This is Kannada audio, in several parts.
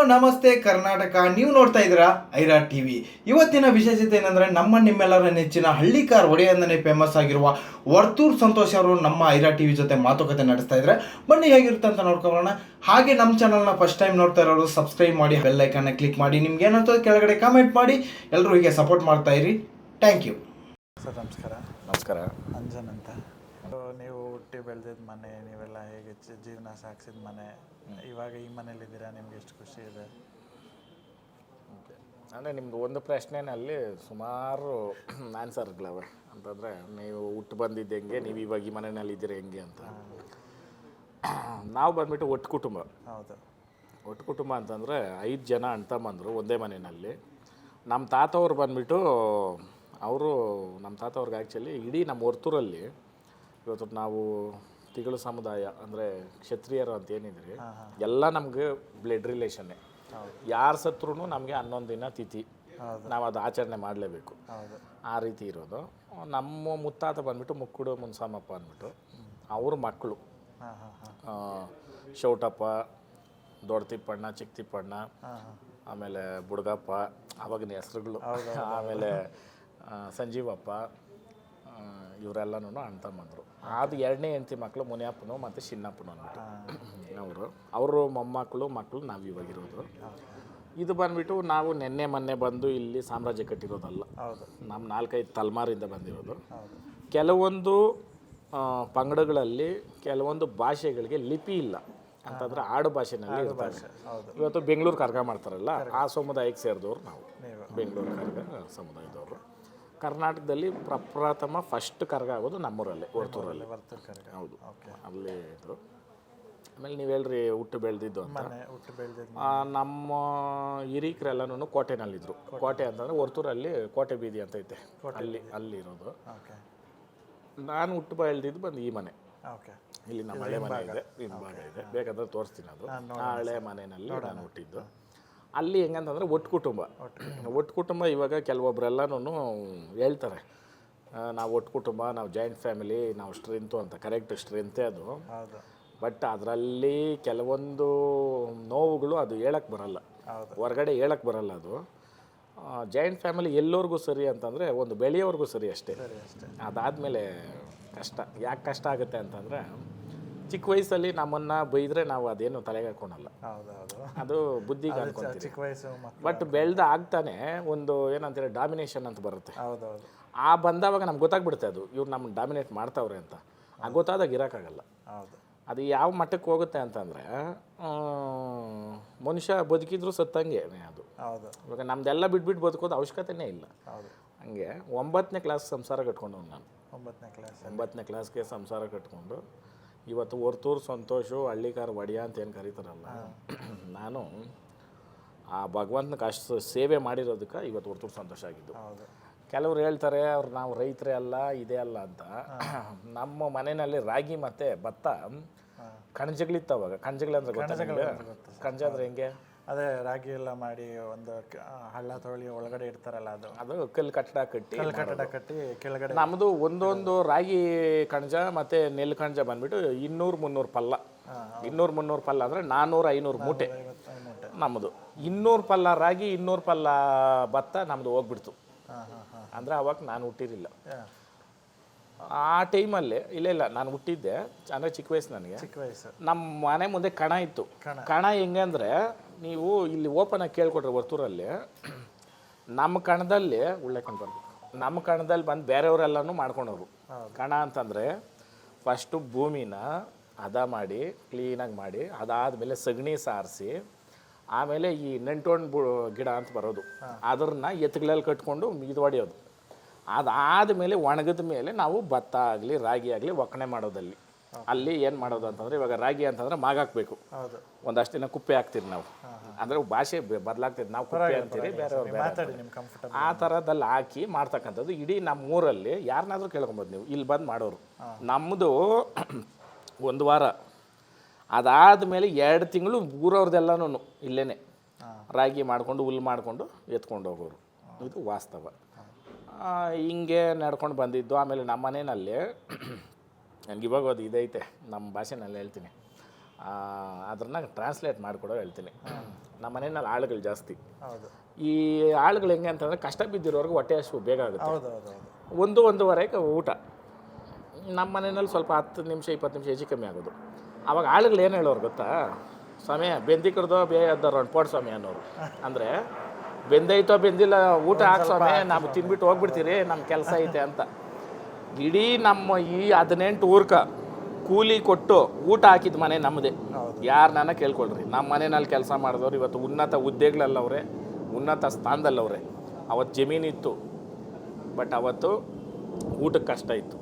ಹಲೋ ನಮಸ್ತೆ ಕರ್ನಾಟಕ. ನೀವು ನೋಡ್ತಾ ಇದ್ದೀರಾ ಐರಾ ಟಿವಿ. ಇವತ್ತಿನ ವಿಶೇಷತೆ ಏನಂದ್ರೆ ನಮ್ಮ ನಿಮ್ಮೆಲ್ಲರ ನೆಚ್ಚಿನ ಹಳ್ಳಿಕಾರ್ ಒಡೆಯಂದನೆ ಫೇಮಸ್ ಆಗಿರುವ ವರ್ತೂರ್ ಸಂತೋಷ್ ಅವರು ನಮ್ಮ ಐರಾ ಟಿವಿ ಜೊತೆ ಮಾತುಕತೆ ನಡೆಸ್ತಾ ಇದ್ದಾರೆ. ಬನ್ನಿ ಹೇಗಿರುತ್ತೆ ಅಂತ ನೋಡ್ಕೊಳ್ಳೋಣ. ಹಾಗೆ ನಮ್ಮ ಚಾನಲ್ನ ಫಸ್ಟ್ ಟೈಮ್ ನೋಡ್ತಾ ಇರೋರು ಸಬ್ಸ್ಕ್ರೈಬ್ ಮಾಡಿ ಬೆಲ್ ಐಕನ್ನ ಕ್ಲಿಕ್ ಮಾಡಿ. ನಿಮ್ಗೆ ಏನಂತ ಕೆಳಗಡೆ ಕಾಮೆಂಟ್ ಮಾಡಿ. ಎಲ್ಲರೂ ಹೀಗೆ ಸಪೋರ್ಟ್ ಮಾಡ್ತಾ ಇರಿ. ಥ್ಯಾಂಕ್ ಯು ಸರ್ ನಮಸ್ಕಾರ. ನಮಸ್ಕಾರ. ಅಂಜನ್ ಅಂತ. ನೀವು ಹುಟ್ಟಿ ಬೆಳೆದಿದ್ದ ಮನೆ ನೀವೆಲ್ಲ ಹೇಗೆ ಜೀವನ ಸಾಗಿಸಿದ ಮನೆ? ಇವಾಗ ಈ ಮನೇಲಿದ್ದೀರಾ? ನಿಮ್ಗೆ ಎಷ್ಟು ಖುಷಿ ಇದೆ? ಅಂದರೆ ನಿಮ್ದು ಒಂದು ಪ್ರಶ್ನೆನಲ್ಲಿ ಸುಮಾರು ಆನ್ಸರ್ಗಳವೆ ಅಂತಂದರೆ ನೀವು ಹುಟ್ಟು ಬಂದಿದ್ದು ಹೆಂಗೆ ನೀವು ಇವಾಗ ಈ ಮನೆಯಲ್ಲಿ ಇದ್ದೀರಾ ಹೆಂಗೆ ಅಂತ. ನಾವು ಬಂದ್ಬಿಟ್ಟು ಒಟ್ಟು ಕುಟುಂಬ. ಹೌದು. ಒಟ್ಟು ಕುಟುಂಬ ಅಂತಂದರೆ ಐದು ಜನ ಅಣ್ಣ ಬಂದರು ಒಂದೇ ಮನೆಯಲ್ಲಿ. ನಮ್ಮ ತಾತವ್ರು ಬಂದ್ಬಿಟ್ಟು ಅವರು ನಮ್ಮ ತಾತವ್ರಿಗೆ ಆ್ಯಕ್ಚುಲಿ ಇಡೀ ನಮ್ಮ ಹೊರ್ತೂರಲ್ಲಿ ಇವತ್ತು ನಾವು ತಿಗಳು ಸಮುದಾಯ ಅಂದರೆ ಕ್ಷತ್ರಿಯರು ಅಂತ ಏನಿದ್ರಿ ಎಲ್ಲ ನಮಗೆ ಬ್ಲಡ್ ರಿಲೇಷನ್ನೇ ಯಾರು ಸತ್ರು ನಮಗೆ ಹನ್ನೊಂದು ದಿನ ತಿಥಿ ನಾವು ಅದು ಆಚರಣೆ ಮಾಡಲೇಬೇಕು. ಆ ರೀತಿ ಇರೋದು. ನಮ್ಮ ಮುತ್ತಾತ ಬಂದ್ಬಿಟ್ಟು ಮುಕ್ಕುಡು ಮುನ್ಸಾಮಪ್ಪ ಅಂದ್ಬಿಟ್ಟು ಅವ್ರ ಮಕ್ಕಳು ಶೌಟಪ್ಪ ದೊಡ್ಡ ತಿಪ್ಪಣ್ಣ ಚಿಕ್ಕ ತಿಪ್ಪಣ್ಣ ಆಮೇಲೆ ಬುಡ್ಗಪ್ಪ ಅವಾಗಿನ ಹೆಸರುಗಳು. ಆಮೇಲೆ ಸಂಜೀವಪ್ಪ ಇವರೆಲ್ಲನೂ ಅಣ್ಣ ಬಂದರು. ಅದು ಎರಡನೇ ಹೆಂಡತಿ ಮಕ್ಕಳು ಮುನಿಯಪ್ಪನು ಮತ್ತು ಚಿನ್ನಪ್ಪನು ಅಂತ ಅವರು. ಅವರು ಮೊಮ್ಮಕ್ಕಳು ಮಕ್ಕಳು ನಾವು ಇವಾಗಿರೋದು. ಇದು ಬಂದ್ಬಿಟ್ಟು ನಾವು ನಿನ್ನೆ ಮೊನ್ನೆ ಬಂದು ಇಲ್ಲಿ ಸಾಮ್ರಾಜ್ಯ ಕಟ್ಟಿರೋದಲ್ಲ. ನಮ್ಮ ನಾಲ್ಕೈದು ತಲೆಮಾರಿಂದ ಬಂದಿರೋದು. ಕೆಲವೊಂದು ಪಂಗಡಗಳಲ್ಲಿ ಕೆಲವೊಂದು ಭಾಷೆಗಳಿಗೆ ಲಿಪಿ ಇಲ್ಲ. ಅಂತಂದ್ರೆ ಆಡು ಭಾಷೆನಲ್ಲಿ ಇರ್ತಾರೆ. ಇವತ್ತು ಬೆಂಗಳೂರು ಕರ್ಗ ಮಾಡ್ತಾರಲ್ಲ ಆ ಸಮುದಾಯಕ್ಕೆ ಸೇರಿದವ್ರು ನಾವು. ಬೆಂಗಳೂರು ಕರ್ಗ ಸಮುದಾಯದವರು. ಕರ್ನಾಟಕದಲ್ಲಿ ಪ್ರಪ್ರಥಮ ಫಸ್ಟ್ ಕರ್ಗ ಆಗೋದು ನಮ್ಮೂರಲ್ಲಿ ಹೊರ್ತೂರಲ್ಲಿ. ವರ್ತೂರ್ ಕರ್ಗ. ಹೌದು. ಓಕೆ. ಅಲ್ಲಿ ಇದ್ರು. ಆಮೇಲೆ ನೀವು ಹೇಳ್ರಿ ಹುಟ್ಟು ಬೆಳೆದಿದ್ದು ಅಂತ. ಹುಟ್ಟು ಬೆಳೆದಿದ್ದು. ನಮ್ಮ ಹಿರೀಕರೆಲ್ಲನೂ ಕೋಟೆನಲ್ಲಿದ್ದರು ಕೋಟೆ. ಅಂತಂದರೆ ವರ್ತೂರಲ್ಲಿ ಕೋಟೆ ಬೀದಿ ಅಂತ ಐತೆ. ಅಲ್ಲಿ ಅಲ್ಲಿರೋದು ಓಕೆ. ನಾನು ಹುಟ್ಟು ಬೆಳೆದಿದ್ದು ಬಂದು ಈ ಮನೆ. ಓಕೆ. ಇಲ್ಲಿ ನಮ್ಮ ಹಳೆ ಮನೆ ಇದೆ ಹಿಂಭಾಗ ಇದೆ. ಬೇಕಾದ್ರೆ ತೋರಿಸ್ತೀನಿ ಅದು. ಆ ಹಳೆ ಮನೆಯಲ್ಲಿ ನಾನು ಹುಟ್ಟಿದ್ದು. ಅಲ್ಲಿ ಹೆಂಗಂತಂದ್ರೆ ಒಟ್ಟು ಕುಟುಂಬ. ಒಟ್ಟು ಕುಟುಂಬ ಇವಾಗ ಕೆಲವೊಬ್ಬರೆಲ್ಲನೂ ಹೇಳ್ತಾರೆ ನಾವು ಒಟ್ಟು ಕುಟುಂಬ ನಾವು ಜಾಯಿಂಟ್ ಫ್ಯಾಮಿಲಿ ನಾವು ಸ್ಟ್ರೆಂತು ಅಂತ. ಕರೆಕ್ಟ್ ಸ್ಟ್ರೆಂತೇ ಅದು. ಬಟ್ ಅದರಲ್ಲಿ ಕೆಲವೊಂದು ನೋವುಗಳು ಅದು ಹೇಳಕ್ಕೆ ಬರಲ್ಲ. ಹೊರಗಡೆ ಹೇಳಕ್ಕೆ ಬರಲ್ಲ ಅದು. ಜಾಯಿಂಟ್ ಫ್ಯಾಮಿಲಿ ಎಲ್ಲರಿಗೂ ಸರಿ ಅಂತಂದರೆ ಒಂದು ಬೆಳೆಯೋರ್ಗೂ ಸರಿ ಅಷ್ಟೇ. ಸರಿ ಅಷ್ಟೇ. ಅದಾದಮೇಲೆ ಕಷ್ಟ. ಯಾಕೆ ಕಷ್ಟ ಆಗುತ್ತೆ ಅಂತಂದರೆ ಚಿಕ್ಕ ವಯಸ್ಸಲ್ಲಿ ನಮ್ಮನ್ನ ಬೈದ್ರೆ ನಾವು ಅದೇನು ತಲೆಗೆ ಹಾಕೊಳಲ್ಲ. ಅದು ಬುದ್ಧಿಗೆ ಅನ್ಕೊಂತೀವಿ ಚಿಕ್ಕ ವಯಸ್ಸು ಮಕ್ಕಳು ಬಟ್ ಬೆಳ್ದ ಆಗ್ತಾನೆ ಒಂದು ಏನಂತಾರೆ ಡಾಮಿನೇಷನ್ ಅಂತ ಬರುತ್ತೆ. ಹೌದು ಹೌದು ಆ ಬಂದಾಗ ನಮ್ಗೆ ಗೊತ್ತಾಗ್ಬಿಡುತ್ತೆ ಅದು ಇವ್ರು ನಮ್ಮನ್ನ ಡಾಮಿನೇಟ್ ಮಾಡ್ತಾವ್ರೆ ಅಂತ. ಆ ಗೊತ್ತಾದಾಗ ಇರೋಕ್ಕಾಗಲ್ಲ. ಹೌದು. ಅದು ಯಾವ ಮಟ್ಟಕ್ಕೆ ಹೋಗುತ್ತೆ ಅಂತಂದರೆ ಮನುಷ್ಯ ಬದುಕಿದ್ರು ಸತ್ತಂಗೆ ಅದು. ಹೌದು. ಇವಾಗ ನಮ್ದೆಲ್ಲ ಬಿಟ್ಬಿಟ್ಟು ಬದುಕೋದು ಅವಶ್ಯಕತೆನೇ ಇಲ್ಲ. ಹಂಗೆ ಒಂಬತ್ತನೇ ಕ್ಲಾಸ್ ಸಂಸಾರ ಕಟ್ಕೊಂಡು ನಾನು. ಒಂಬತ್ತನೇ ಕ್ಲಾಸ್ ಒಂಬತ್ತನೇ ಕ್ಲಾಸ್ಗೆ ಸಂಸಾರ ಕಟ್ಕೊಂಡು ಇವತ್ತು ಹೊರ್ತೂರು ಸಂತೋಷು ಹಳ್ಳಿಕಾರ ವಡಿಯ ಅಂತ ಏನು ಕರೀತಾರಲ್ಲ. ನಾನು ಆ ಭಗವಂತನ ಅಷ್ಟು ಸೇವೆ ಮಾಡಿರೋದಕ್ಕೆ ಇವತ್ತು ಹೊರ್ತೂರು ಸಂತೋಷ ಆಗಿದ್ದು. ಕೆಲವ್ರು ಹೇಳ್ತಾರೆ ಅವ್ರು ನಾವು ರೈತರೇ ಅಲ್ಲ ಇದೇ ಅಲ್ಲ ಅಂತ. ನಮ್ಮ ಮನೆಯಲ್ಲಿ ರಾಗಿ ಮತ್ತು ಭತ್ತ ಕಣಜಗಳಿತ್ತು ಅವಾಗ. ಕಣಜಗಳಂದ್ರೆ ಗೊತ್ತಾ ನಿಮ್ಗೆ? ಕಣಜ ಅಂದ್ರೆ ಹೆಂಗೆ? ಅದೇ ರಾಗಿ ಎಲ್ಲ ಮಾಡಿ ಒಂದು ಕ- ಹಳ್ಳ ತೊಳಿ ಒಳಗಡೆ ಇಡ್ತಾರಲ್ಲ ಅದು. ಅದು ಕಲ್ ಕಟ್ಟಡ ಕಟ್ಟಿ ಕಲ್ ಕಟ್ಟಡ ಕಟ್ಟಿ ಕೆಳಗಡೆ ನಮ್ಮದು ಒಂದೊಂದು ರಾಗಿ ಕಣಜ ಮತ್ತೆ ನೆಲ್ ಕಣಜ ಬಂದ್ಬಿಟ್ಟು ಇನ್ನೂರು ಮುನ್ನೂರು ಪಲ್ಲ. ಇನ್ನೂರು ಮುನ್ನೂರು ಪಲ್ಲ ಅಂದ್ರೆ ನಾನ್ನೂರು ಐನೂರು ಮೂಟೆ. ಐವತ್ತು ಮೂಟೆ. ನಮ್ಮದು ಇನ್ನೂರು ಪಲ್ಲ ರಾಗಿ ಇನ್ನೂರು ಪಲ್ಲ ಭತ್ತ ನಮ್ಮದು ಹೋಗ್ಬಿಡ್ತು. ಹಾಂ ಹಾಂ ಹಾಂ. ಅಂದರೆ ಅವಾಗ ನಾನು ಹುಟ್ಟಿರಲಿಲ್ಲ. ಆ ಟೈಮಲ್ಲಿ ಇಲ್ಲ ಇಲ್ಲ ನಾನು ಹುಟ್ಟಿದ್ದೆ ಅಂದರೆ ಚಿಕ್ಕ ವಯಸ್ಸು ನನಗೆ. ಚಿಕ್ಕ ವಯಸ್ಸು. ನಮ್ಮ ಮನೆ ಮುಂದೆ ಕಣ ಇತ್ತು. ಕಣ. ಹೆಂಗೆ ಅಂದರೆ ನೀವು ಇಲ್ಲಿ ಓಪನ್ ಆಗಿ ಕೇಳ್ಕೊಟ್ರೆ ವರ್ತೂರಲ್ಲಿ ನಮ್ಮ ಕಣದಲ್ಲಿ ಒಳ್ಳೆ ಕಣ್ ನಮ್ಮ ಕಣದಲ್ಲಿ ಬಂದು ಬೇರೆಯವರೆಲ್ಲನೂ ಮಾಡ್ಕೊಂಡವ್ರು. ಕಣ ಅಂತಂದರೆ ಫಸ್ಟು ಭೂಮಿನ ಹದ ಮಾಡಿ ಕ್ಲೀನಾಗಿ ಮಾಡಿ ಅದಾದಮೇಲೆ ಸಗಣಿ ಸಾರಿಸಿ ಆಮೇಲೆ ಈ ನೆಂಟೋಣ್ ಬು ಗಿಡ ಅಂತ ಬರೋದು. ಅದನ್ನ ಎತ್ತುಗಳಲ್ಲಿ ಕಟ್ಕೊಂಡು ಇದು ಹೊಡೆಯೋದು ಅದಾದಮೇಲೆ ಒಣಗಿದ ಮೇಲೆ ನಾವು ಭತ್ತ ಆಗಲಿ ರಾಗಿ ಆಗಲಿ ಒಕ್ಕಣೆ ಮಾಡೋದಲ್ಲಿ. ಅಲ್ಲಿ ಏನು ಮಾಡೋದು ಅಂತಂದರೆ ಇವಾಗ ರಾಗಿ ಅಂತಂದರೆ ಮಾಗಾಕ್ಬೇಕು ಒಂದಷ್ಟು ದಿನ ಕುಪ್ಪೆ ಹಾಕ್ತೀರಿ ನಾವು. ಅಂದರೆ ಭಾಷೆ ಬದಲಾಗ್ತದೆ ನಾವು ಕುಪ್ಪೆ ಅಂತೀರಿ ಬೇರೆಯವ್ರು ಆ ಥರದಲ್ಲಿ ಹಾಕಿ ಮಾಡ್ತಕ್ಕಂಥದ್ದು ಇಡೀ ನಮ್ಮ ಊರಲ್ಲಿ ಯಾರನ್ನಾದ್ರೂ ಕೇಳ್ಕೊಬೋದು ನೀವು. ಇಲ್ಲಿ ಬಂದು ಮಾಡೋರು. ನಮ್ಮದು ಒಂದು ವಾರ. ಅದಾದ ಮೇಲೆ ಎರಡು ತಿಂಗಳು ಊರವ್ರದ್ದೆಲ್ಲನೂ ಇಲ್ಲೇ ರಾಗಿ ಮಾಡಿಕೊಂಡು ಹುಲ್ಲು ಮಾಡಿಕೊಂಡು ಎತ್ಕೊಂಡು ಹೋಗೋರು. ಇದು ವಾಸ್ತವ. ಹಿಂಗೆ ನಡ್ಕೊಂಡು ಬಂದಿದ್ದು. ಆಮೇಲೆ ನಮ್ಮ ಮನೆಯಲ್ಲಿ ನನಗೆ ಇವಾಗ ಅದು ಇದೈತೆ ನಮ್ಮ ಭಾಷೆನಲ್ಲಿ ಹೇಳ್ತೀನಿ. ಅದನ್ನ ಟ್ರಾನ್ಸ್ಲೇಟ್ ಮಾಡಿಕೊಡೋ ಹೇಳ್ತೀನಿ. ನಮ್ಮ ಮನೆಯಲ್ಲಿ ಆಳುಗಳು ಜಾಸ್ತಿ. ಈ ಆಳುಗಳು ಹೆಂಗೆ ಅಂತಂದರೆ ಕಷ್ಟ ಬಿದ್ದಿರೋರ್ಗೆ ಹೊಟ್ಟೆ ಹಸಿವು ಬೇಗ ಆಗುತ್ತೆ. ಒಂದು ಒಂದೂವರೆಗೆ ಊಟ. ನಮ್ಮ ಮನೆಯಲ್ಲಿ ಸ್ವಲ್ಪ ಹತ್ತು ನಿಮಿಷ ಇಪ್ಪತ್ತು ನಿಮಿಷ ಹೆಚ್ಚು ಕಮ್ಮಿ ಆಗೋದು. ಅವಾಗ ಆಳುಗಳು ಏನು ಹೇಳೋರು ಗೊತ್ತಾ? ಸಮಯ ಬೆಂದಿಕ್ರದೋ ಬೇ ಅದರ ಪೋಡ್ ಸ್ವಾಮಿ ಅನ್ನೋರು. ಅಂದರೆ ಬೆಂದೈತೋ ಬೆಂದಿಲ್ಲ ಊಟ ಹಾಕಿ ಸ್ವಾಮಿ ನಾವು ತಿನ್ಬಿಟ್ಟು ಹೋಗ್ಬಿಡ್ತೀರಿ ನಮ್ಮ ಕೆಲಸ ಐತೆ ಅಂತ. ಇಡೀ ನಮ್ಮ ಈ ಹದಿನೆಂಟು ಊರ್ಕ ಕೂಲಿ ಕೊಟ್ಟು ಊಟ ಹಾಕಿದ ಮನೆ ನಮ್ಮದೇ ಯಾರು ನಾನು ಕೇಳ್ಕೊಳ್ರಿ. ನಮ್ಮ ಮನೆಯಲ್ಲಿ ಕೆಲಸ ಮಾಡಿದವ್ರು ಇವತ್ತು ಉನ್ನತ ಹುದ್ದೆಗಳಲ್ಲವ್ರೆ ಉನ್ನತ ಸ್ಥಾನದಲ್ಲವ್ರೆ. ಅವತ್ತು ಜಮೀನಿತ್ತು ಬಟ್ ಅವತ್ತು ಊಟಕ್ಕೆ ಕಷ್ಟ ಇತ್ತು.